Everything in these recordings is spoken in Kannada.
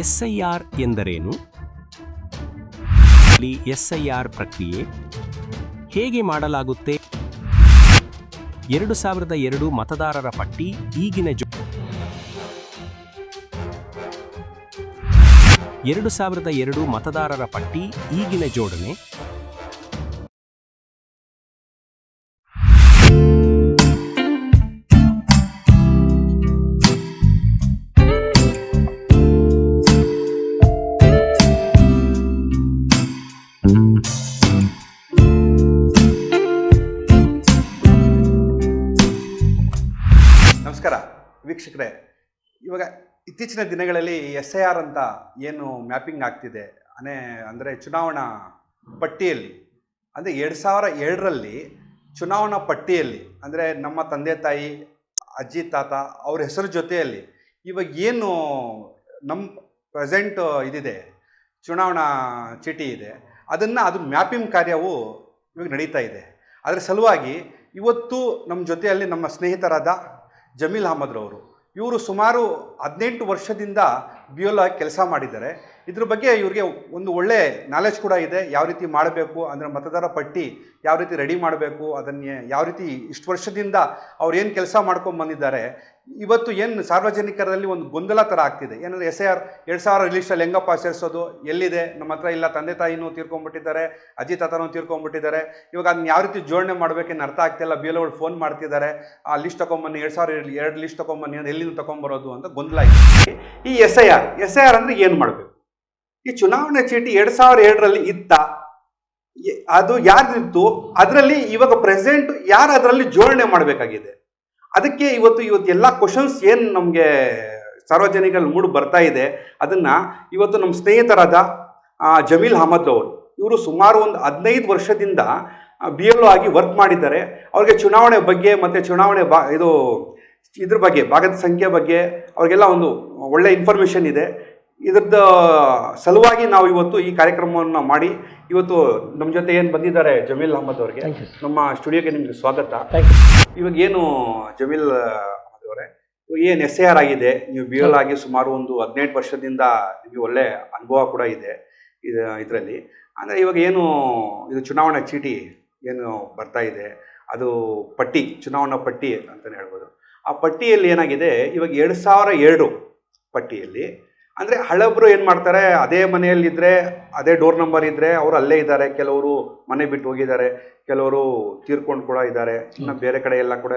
ಎಸ್ಐಆರ್ ಎಂದರೇನು? ಎಸ್ಐಆರ್ ಪ್ರಕ್ರಿಯೆ ಹೇಗೆ ಮಾಡಲಾಗುತ್ತೆ? ಎರಡು ಸಾವಿರದ ಎರಡು ಮತದಾರರ ಪಟ್ಟಿ ಈಗಿನ ಜೊ ಎರಡು ಸಾವಿರದ ಎರಡು ಮತದಾರರ ಪಟ್ಟಿ ಈಗಿನ ಜೋಡಣೆ. ಇವಾಗ ಇತ್ತೀಚಿನ ದಿನಗಳಲ್ಲಿ ಎಸ್ ಐ ಆರ್ ಅಂತ ಏನು ಮ್ಯಾಪಿಂಗ್ ಆಗ್ತಿದೆ, ಅನೇ, ಅಂದರೆ ಚುನಾವಣಾ ಪಟ್ಟಿಯಲ್ಲಿ, ಅಂದರೆ ಎರಡು ಸಾವಿರ ಏಳರಲ್ಲಿ ಚುನಾವಣಾ ಪಟ್ಟಿಯಲ್ಲಿ, ಅಂದರೆ ನಮ್ಮ ತಂದೆ ತಾಯಿ, ಅಜ್ಜಿ, ತಾತ ಅವ್ರ ಹೆಸರು ಜೊತೆಯಲ್ಲಿ ಇವಾಗ ಏನು ನಮ್ಮ ಪ್ರೆಸೆಂಟ್ ಇದಿದೆ, ಚುನಾವಣಾ ಚೀಟಿ ಇದೆ, ಅದನ್ನು, ಅದು ಮ್ಯಾಪಿಂಗ್ ಕಾರ್ಯವು ಇವಾಗ ನಡೀತಾ ಇದೆ. ಅದರ ಸಲುವಾಗಿ ಇವತ್ತು ನಮ್ಮ ಜೊತೆಯಲ್ಲಿ ನಮ್ಮ ಸ್ನೇಹಿತರಾದ ಜಮೀಲ್ ಅಹಮದ್ರವರು ಇವರು ಸುಮಾರು ಹದಿನೆಂಟು ವರ್ಷದಿಂದ ಬಿ ಕೆಲಸ ಮಾಡಿದ್ದಾರೆ. ಇದ್ರ ಬಗ್ಗೆ ಇವರಿಗೆ ಒಂದು ಒಳ್ಳೆ ನಾಲೆಜ್ ಕೂಡ ಇದೆ. ಯಾವ ರೀತಿ ಮಾಡಬೇಕು, ಅಂದರೆ ಮತದಾರ ಪಟ್ಟಿ ಯಾವ ರೀತಿ ರೆಡಿ ಮಾಡಬೇಕು, ಅದನ್ನು ಯಾವ ರೀತಿ ಇಷ್ಟು ವರ್ಷದಿಂದ ಅವ್ರು ಏನು ಕೆಲಸ ಮಾಡ್ಕೊಂಡು ಬಂದಿದ್ದಾರೆ ಇವತ್ತು ಏನು ಸಾರ್ವಜನಿಕರಲ್ಲಿ ಒಂದು ಗೊಂದಲ ಥರ ಆಗ್ತಿದೆ. ಏನಂದರೆ ಎಸ್ ಐ ಆರ್ ಎರಡು ಸಾವಿರ ರಿಲೀಸ್ಟಲ್ಲಿ ಹೆಂಗಪ್ಪ ಸೇರಿಸೋದು? ಎಲ್ಲಿದೆ? ನಮ್ಮ ಹತ್ರ ಇಲ್ಲ, ತಂದೆ ತಾಯಿನೂ ತೀರ್ಕೊಂಡ್ಬಿಟ್ಟಿದ್ದಾರೆ, ಅಜ್ಜಿ ತಾತನೂ ತೀರ್ಕೊಂಡ್ಬಿಟ್ಟಿದ್ದಾರೆ. ಇವಾಗ ಅದನ್ನ ಯಾವ ರೀತಿ ಜೋಡಣೆ ಮಾಡಬೇಕೇನು ಅರ್ಥ ಆಗ್ತಿಲ್ಲ. ಬಿ ಎಲ್ ಫೋನ್ ಮಾಡ್ತಿದ್ದಾರೆ. ಆ ಲಿಸ್ಟ್ ತೊಗೊಂಬನ್ನಿ, ಎರಡು ಸಾವಿರ ಎರಡು ಲಿಸ್ಟ್ ತೊಗೊಂಬನ್ನಿ ಅಂದರೆ ಎಲ್ಲಿಂದ ತೊಗೊಂಬರೋದು ಅಂತ ಗೊಂದಲ ಇದೆ. ಈ S I R, S I R ಅಂದರೆ ಏನು ಮಾಡಬೇಕು? ಈ ಚುನಾವಣೆ ಚೀಟಿ ಎರಡು ಸಾವಿರ ಎರಡರಲ್ಲಿ ಇತ್ತ? ಎ- ಅದು ಯಾರ್ದಿತ್ತು? ಅದರಲ್ಲಿ ಇವಾಗ ಪ್ರೆಸೆಂಟ್ ಯಾರು ಅದರಲ್ಲಿ ಜೋಡಣೆ ಮಾಡಬೇಕಾಗಿದೆ? ಅದಕ್ಕೆ ಇವತ್ತು ಇವತ್ತು ಎಲ್ಲ ಕ್ವಶನ್ಸ್ ಏನು ನಮಗೆ ಸಾರ್ವಜನಿಕರಲ್ಲಿ ಮೂಡ್ ಬರ್ತಾ ಇದೆ, ಅದನ್ನ ಇವತ್ತು ನಮ್ಮ ಸ್ನೇಹಿತರಾದ ಜಮೀಲ್ ಅಹಮದ್ ಅವರು, ಇವರು ಸುಮಾರು ಒಂದು ಹದಿನೈದು ವರ್ಷದಿಂದ ಬಿ ಎಲ್ ಆಗಿ ವರ್ಕ್ ಮಾಡಿದ್ದಾರೆ. ಅವ್ರಿಗೆ ಚುನಾವಣೆ ಬಗ್ಗೆ ಮತ್ತು ಚುನಾವಣೆ ಬಾ, ಇದು, ಇದ್ರ ಬಗ್ಗೆ, ಭಾಗದ ಸಂಖ್ಯೆ ಬಗ್ಗೆ ಅವ್ರಿಗೆಲ್ಲ ಒಂದು ಒಳ್ಳೆ ಇನ್ಫಾರ್ಮೇಷನ್ ಇದೆ. ಇದ್ರದ್ದು ಸಲುವಾಗಿ ನಾವು ಇವತ್ತು ಈ ಕಾರ್ಯಕ್ರಮವನ್ನು ಮಾಡಿ ಇವತ್ತು ನಮ್ಮ ಜೊತೆ ಏನು ಬಂದಿದ್ದಾರೆ ಜಮೀಲ್ ಅಹಮದ್ ಅವರಿಗೆ. ನಮ್ಮ ಸ್ಟುಡಿಯೋಗೆ ನಿಮಗೆ ಸ್ವಾಗತ. ಇವಾಗ ಏನು ಜಮೀಲ್ ಅಹಮದ್ ಅವರೇ ಏನು ಎಸ್ ಎ ಆರ್ ಆಗಿದೆ ನೀವು ಬಿ ಎಲ್ ಆಗಿ ಸುಮಾರು ಒಂದು ಹದಿನೆಂಟು ವರ್ಷದಿಂದ ನಿಮಗೆ ಒಳ್ಳೆ ಅನುಭವ ಕೂಡ ಇದೆ ಇದು ಇದರಲ್ಲಿ. ಅಂದರೆ ಇವಾಗ ಏನು ಇದು ಚುನಾವಣಾ ಚೀಟಿ ಏನು ಬರ್ತಾ ಇದೆ ಅದು ಪಟ್ಟಿ ಚುನಾವಣಾ ಪಟ್ಟಿ ಅಂತಲೇ ಹೇಳ್ಬೋದು. ಆ ಪಟ್ಟಿಯಲ್ಲಿ ಏನಾಗಿದೆ ಇವಾಗ ಎರಡು ಸಾವಿರ ಎರಡು ಪಟ್ಟಿಯಲ್ಲಿ ಅಂದರೆ ಹಳಬ್ರು ಏನು ಮಾಡ್ತಾರೆ ಅದೇ ಮನೆಯಲ್ಲಿದ್ದರೆ ಅದೇ ಡೋರ್ ನಂಬರ್ ಇದ್ದರೆ ಅವರು ಅಲ್ಲೇ ಇದ್ದಾರೆ. ಕೆಲವರು ಮನೆ ಬಿಟ್ಟು ಹೋಗಿದ್ದಾರೆ. ಕೆಲವರು ತೀರ್ಕೊಂಡು ಕೂಡ ಇದ್ದಾರೆ. ಇನ್ನು ಬೇರೆ ಕಡೆ ಎಲ್ಲ ಕೂಡ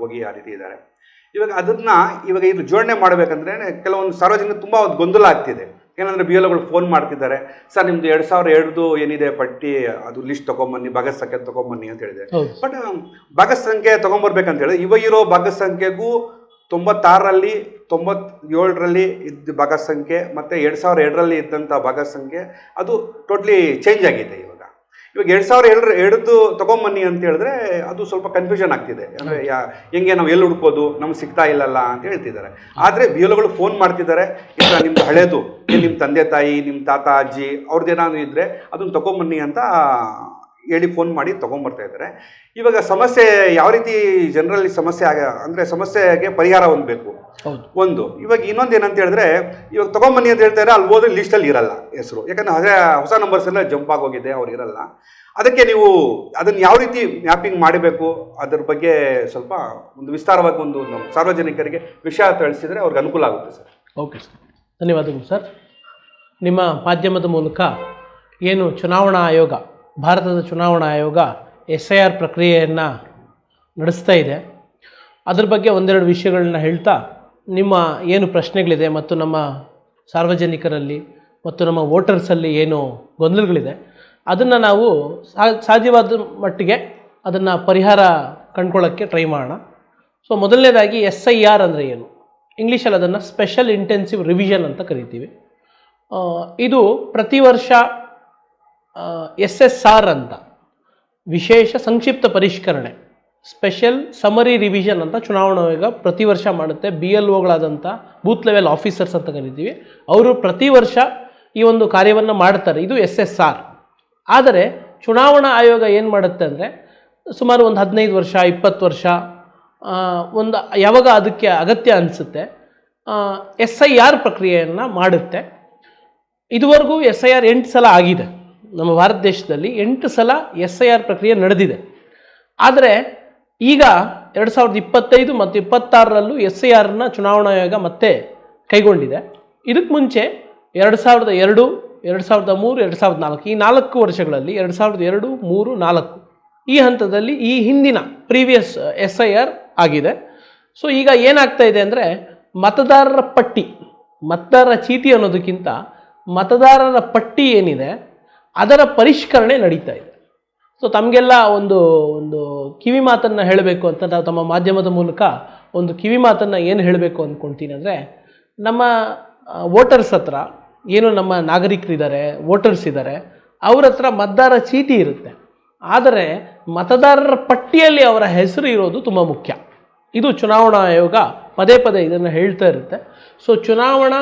ಹೋಗಿ ಆ ರೀತಿ ಇದ್ದಾರೆ. ಇವಾಗ ಅದನ್ನ ಇವಾಗ ಇದು ಜೋಡಣೆ ಮಾಡಬೇಕಂದ್ರೆ ಕೆಲವೊಂದು ಸಾರ್ವಜನಿಕ ತುಂಬ ಒಂದು ಗೊಂದಲ ಆಗ್ತಿದೆ. ಏನಂದರೆ ಬಿ ಎಲ್ ಫೋನ್ ಮಾಡ್ತಿದ್ದಾರೆ. ಸರ್ ನಿಮ್ದು ಎರಡು ಸಾವಿರ ಎರಡ್ದು ಏನಿದೆ ಪಟ್ಟಿ? ಅದು ಲಿಸ್ಟ್ ತೊಗೊಂಬನ್ನಿ ಭಾಗದ ಸಂಖ್ಯೆ ತೊಗೊಂಬನ್ನಿ ಅಂತ ಹೇಳಿದೆ ಬಟ್ ಭಾಗದ ಸಂಖ್ಯೆ ತೊಗೊಂಬರ್ಬೇಕಂತ ಹೇಳಿದ್ರೆ ಇವಾಗ ಇರೋ ಭಾಗದ ಸಂಖ್ಯೆಗೂ ತೊಂಬತ್ತಾರರಲ್ಲಿ, ತೊಂಬತ್ತೇಳರಲ್ಲಿ ಇದ್ದ ಭಾಗದ ಸಂಖ್ಯೆ ಮತ್ತು ಎರಡು ಸಾವಿರ ಎರಡರಲ್ಲಿ ಇದ್ದಂಥ ಭಾಗದ ಸಂಖ್ಯೆ ಅದು ಟೋಟ್ಲಿ ಚೇಂಜ್ ಆಗಿದೆ ಇವಾಗ. ಇವಾಗ ಎರಡು ಸಾವಿರ ಎರಡರ, ಎರಡದ್ದು ತೊಗೊಂಬನ್ನಿ ಅಂತ ಹೇಳಿದ್ರೆ ಅದು ಸ್ವಲ್ಪ ಕನ್ಫ್ಯೂಷನ್ ಆಗ್ತಿದೆ. ಅಂದರೆ ಯಾ, ಹೆಂಗೆ ನಾವು ಎಲ್ಲಿ ಹುಡ್ಕೋದು ನಮ್ಗೆ ಸಿಗ್ತಾ ಇಲ್ಲಲ್ಲ ಅಂತ ಹೇಳ್ತಿದ್ದಾರೆ. ಆದರೆ ಬಿ ಎಲ್ಗಳು ಫೋನ್ ಮಾಡ್ತಿದ್ದಾರೆ, ಇಲ್ಲ ನಿಮ್ದು ಹಳೇದು ನಿಮ್ಮ ತಂದೆ ತಾಯಿ ನಿಮ್ಮ ತಾತ, ಅಜ್ಜಿ ಅವ್ರದ್ದೇನಾದ್ರು ಇದ್ದರೆ ಅದನ್ನು ತೊಗೊಂಬನ್ನಿ ಅಂತ ಹೇಳಿ ಫೋನ್ ಮಾಡಿ ತೊಗೊಂಬರ್ತಾ ಇದ್ದಾರೆ. ಇವಾಗ ಸಮಸ್ಯೆ ಯಾವ ರೀತಿ ಜನರಲ್ಲಿ ಸಮಸ್ಯೆ ಆಗ ಅಂದರೆ ಸಮಸ್ಯೆಗೆ ಪರಿಹಾರ ಹೊಂದಬೇಕು ಹೌದು. ಒಂದು ಇವಾಗ ಇನ್ನೊಂದು ಏನಂತ ಹೇಳಿದ್ರೆ ಇವಾಗ ತೊಗೊಂಬನ್ನಿ ಅಂತ ಹೇಳ್ತಾರೆ ಅಲ್ಲಿ ಹೋದ್ರೆ ಲಿಸ್ಟಲ್ಲಿ ಇರಲ್ಲ ಹೆಸರು. ಯಾಕಂದ್ರೆ ಹೊಸ ಹೊಸ ನಂಬರ್ಸ್ ಎಲ್ಲ ಜಂಪ್ ಆಗೋಗಿದೆ ಅವ್ರು ಇರಲ್ಲ. ಅದಕ್ಕೆ ನೀವು ಅದನ್ನು ಯಾವ ರೀತಿ ಮ್ಯಾಪಿಂಗ್ ಮಾಡಬೇಕು ಅದ್ರ ಬಗ್ಗೆ ಸ್ವಲ್ಪ ಒಂದು ವಿಸ್ತಾರವಾಗಿ ಒಂದು ಸಾರ್ವಜನಿಕರಿಗೆ ವಿಷಯ ತಿಳಿಸಿದರೆ ಅವ್ರಿಗೆ ಅನುಕೂಲ ಆಗುತ್ತೆ ಸರ್. ಓಕೆ ಸರ್ ಧನ್ಯವಾದಗಳು ಸರ್ ನಿಮ್ಮ ಮಾಧ್ಯಮದ ಮೂಲಕ ಏನು ಚುನಾವಣಾ ಆಯೋಗ ಭಾರತದ ಚುನಾವಣಾ ಆಯೋಗ ಎಸ್ ಐ ಆರ್ ಪ್ರಕ್ರಿಯೆಯನ್ನು ನಡೆಸ್ತಾ ಇದೆ. ಅದ್ರ ಬಗ್ಗೆ ಒಂದೆರಡು ವಿಷಯಗಳನ್ನ ಹೇಳ್ತಾ, ನಿಮ್ಮ ಏನು ಪ್ರಶ್ನೆಗಳಿದೆ ಮತ್ತು ನಮ್ಮ ಸಾರ್ವಜನಿಕರಲ್ಲಿ ಮತ್ತು ನಮ್ಮ ವೋಟರ್ಸಲ್ಲಿ ಏನು ಗೊಂದಲಗಳಿದೆ, ಅದನ್ನು ನಾವು ಸಾಧ್ಯವಾದ ಮಟ್ಟಿಗೆ ಅದನ್ನು ಪರಿಹಾರ ಕಂಡ್ಕೊಳ್ಳೋಕ್ಕೆ ಟ್ರೈ ಮಾಡೋಣ. ಸೊ, ಮೊದಲನೇದಾಗಿ ಎಸ್ ಐ ಆರ್ ಅಂದರೆ ಏನು? ಇಂಗ್ಲೀಷಲ್ಲಿ ಅದನ್ನು ಸ್ಪೆಷಲ್ ಇಂಟೆನ್ಸಿವ್ ರಿವಿಷನ್ ಅಂತ ಕರಿತೀವಿ. ಇದು ಪ್ರತಿ ವರ್ಷ ಎಸ್ ಎಸ್ ಆರ್ ಅಂತ. ವಿಶೇಷ ಸಂಕ್ಷಿಪ್ತ ಪರಿಷ್ಕರಣೆ. ಸ್ಪೆಷಲ್ ಸಮರಿ ರಿವಿಷನ್ ಅಂತ ಚುನಾವಣಾ ಆಯೋಗ ಪ್ರತಿ ವರ್ಷ ಮಾಡುತ್ತೆ. ಬಿ ಎಲ್ ಒಗಳಾದಂಥ ಬೂತ್ ಲೆವೆಲ್ ಆಫೀಸರ್ಸ್ ಅಂತ ಕರಿತೀವಿ. ಅವರು ಪ್ರತಿ ವರ್ಷ ಈ ಒಂದು ಕಾರ್ಯವನ್ನು ಮಾಡ್ತಾರೆ. ಇದು ಎಸ್ ಎಸ್ ಆರ್ ಆದರೆ ಚುನಾವಣಾ ಆಯೋಗ ಏನು ಮಾಡುತ್ತೆ ಅಂದರೆ ಸುಮಾರು ಒಂದು ಹದಿನೈದು ವರ್ಷ, ಇಪ್ಪತ್ತು ವರ್ಷ ಒಂದು ಯಾವಾಗ ಅದಕ್ಕೆ ಅಗತ್ಯ ಅನಿಸುತ್ತೆ ಎಸ್ ಐ ಆರ್ ಪ್ರಕ್ರಿಯೆಯನ್ನು ಮಾಡುತ್ತೆ. ಇದುವರೆಗೂ ಎಸ್ ಐ ಆರ್ ಎಂಟು ಸಲ ಆಗಿದೆ. ನಮ್ಮ ಭಾರತ ದೇಶದಲ್ಲಿ ಎಂಟು ಸಲ ಎಸ್ ಐ ಆರ್ ಪ್ರಕ್ರಿಯೆ ನಡೆದಿದೆ. ಆದರೆ ಈಗ ಎರಡು ಸಾವಿರದ ಇಪ್ಪತ್ತೈದು ಮತ್ತು ಇಪ್ಪತ್ತಾರರಲ್ಲೂ ಎಸ್ ಐ ಆರ್ನ ಚುನಾವಣಾ ಆಯೋಗ ಮತ್ತೆ ಕೈಗೊಂಡಿದೆ. ಇದಕ್ಕೆ ಮುಂಚೆ ಎರಡು ಸಾವಿರದ ಎರಡು ಎರಡು ಸಾವಿರದ ಮೂರು, ಎರಡು ಸಾವಿರದ ನಾಲ್ಕು, ಈ ನಾಲ್ಕು ವರ್ಷಗಳಲ್ಲಿ ಎರಡು ಸಾವಿರದ ಎರಡು, ಮೂರು, ನಾಲ್ಕು ಈ ಹಂತದಲ್ಲಿ ಈ ಹಿಂದಿನ ಪ್ರೀವಿಯಸ್ ಎಸ್ ಐ ಆರ್ ಆಗಿದೆ. ಸೊ ಈಗ ಏನಾಗ್ತಾ ಇದೆ ಅಂದರೆ ಮತದಾರರ ಪಟ್ಟಿ, ಮತದಾರರ ಚೀಟಿ ಅನ್ನೋದಕ್ಕಿಂತ ಮತದಾರರ ಪಟ್ಟಿ ಏನಿದೆ ಅದರ ಪರಿಷ್ಕರಣೆ ನಡೀತಾ ಇದೆ. ಸೊ ತಮಗೆಲ್ಲ ಒಂದು ಒಂದು ಕಿವಿ ಮಾತನ್ನು ಹೇಳಬೇಕು ಅಂತ ನಾವು ತಮ್ಮ ಮಾಧ್ಯಮದ ಮೂಲಕ ಒಂದು ಕಿವಿ ಮಾತನ್ನು ಏನು ಹೇಳಬೇಕು ಅಂದ್ಕೊಳ್ತೀನಿ ಅಂದರೆ, ನಮ್ಮ ವೋಟರ್ಸ್ ಹತ್ರ ಏನು ನಮ್ಮ ನಾಗರಿಕರಿದ್ದಾರೆ ವೋಟರ್ಸ್ ಇದ್ದಾರೆ, ಅವ್ರ ಹತ್ರ ಮತದಾರ ಚೀಟಿ ಇರುತ್ತೆ. ಆದರೆ ಮತದಾರರ ಪಟ್ಟಿಯಲ್ಲಿ ಅವರ ಹೆಸರು ಇರೋದು ತುಂಬ ಮುಖ್ಯ. ಇದು ಚುನಾವಣಾ ಆಯೋಗ ಪದೇ ಪದೇ ಇದನ್ನು ಹೇಳ್ತಾ ಇರುತ್ತೆ. ಸೊ ಚುನಾವಣಾ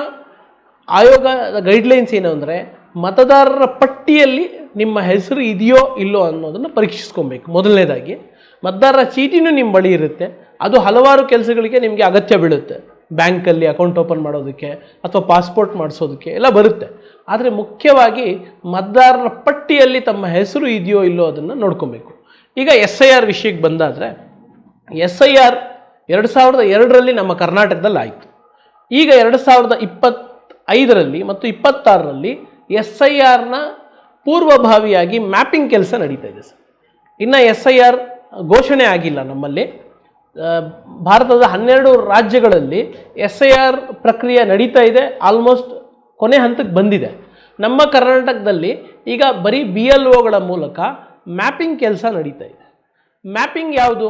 ಆಯೋಗದ ಗೈಡ್ಲೈನ್ಸ್ ಏನು ಅಂದರೆ ಮತದಾರರ ಪಟ್ಟಿಯಲ್ಲಿ ನಿಮ್ಮ ಹೆಸರು ಇದೆಯೋ ಇಲ್ಲೋ ಅನ್ನೋದನ್ನು ಪರೀಕ್ಷಿಸ್ಕೊಬೇಕು. ಮೊದಲನೇದಾಗಿ, ಮತದಾರರ ಚೀಟಿನೂ ನಿಮ್ಮ ಬಳಿ ಇರುತ್ತೆ. ಅದು ಹಲವಾರು ಕೆಲಸಗಳಿಗೆ ನಿಮಗೆ ಅಗತ್ಯ ಬೀಳುತ್ತೆ. ಬ್ಯಾಂಕಲ್ಲಿ ಅಕೌಂಟ್ ಓಪನ್ ಮಾಡೋದಕ್ಕೆ ಅಥವಾ ಪಾಸ್ಪೋರ್ಟ್ ಮಾಡಿಸೋದಕ್ಕೆ ಎಲ್ಲ ಬರುತ್ತೆ. ಆದರೆ ಮುಖ್ಯವಾಗಿ ಮತದಾರರ ಪಟ್ಟಿಯಲ್ಲಿ ತಮ್ಮ ಹೆಸರು ಇದೆಯೋ ಇಲ್ಲೋ ಅದನ್ನು ನೋಡ್ಕೊಬೇಕು. ಈಗ ಎಸ್ ಐ ಆರ್ ವಿಷಯಕ್ಕೆ ಬಂದಾದರೆ ಎಸ್ ಐ ಆರ್ ಎರಡು ಸಾವಿರದ ಎರಡರಲ್ಲಿ ನಮ್ಮ ಕರ್ನಾಟಕದಲ್ಲಿ ಆಯಿತು ಈಗ ಎರಡು ಸಾವಿರದ ಇಪ್ಪತ್ತೈದರಲ್ಲಿ ಮತ್ತು ಇಪ್ಪತ್ತಾರರಲ್ಲಿ ಎಸ್ ಐ ಆರ್ನ ಪೂರ್ವಭಾವಿಯಾಗಿ ಮ್ಯಾಪಿಂಗ್ ಕೆಲಸ ನಡೀತಾ ಇದೆ ಸರ್. ಇನ್ನು ಎಸ್ ಐ ಆರ್ ಘೋಷಣೆ ಆಗಿಲ್ಲ ನಮ್ಮಲ್ಲಿ. ಭಾರತದ ಹನ್ನೆರಡು ರಾಜ್ಯಗಳಲ್ಲಿ ಎಸ್ ಐ ಆರ್ ಪ್ರಕ್ರಿಯೆ ನಡೀತಾ ಇದೆ ಆಲ್ಮೋಸ್ಟ್ ಕೊನೆ ಹಂತಕ್ಕೆ ಬಂದಿದೆ. ನಮ್ಮ ಕರ್ನಾಟಕದಲ್ಲಿ ಈಗ ಬರೀ ಬಿ ಎಲ್ ಒಗಳ ಮೂಲಕ ಮ್ಯಾಪಿಂಗ್ ಕೆಲಸ ನಡೀತಾ ಇದೆ. ಮ್ಯಾಪಿಂಗ್ ಯಾವುದು?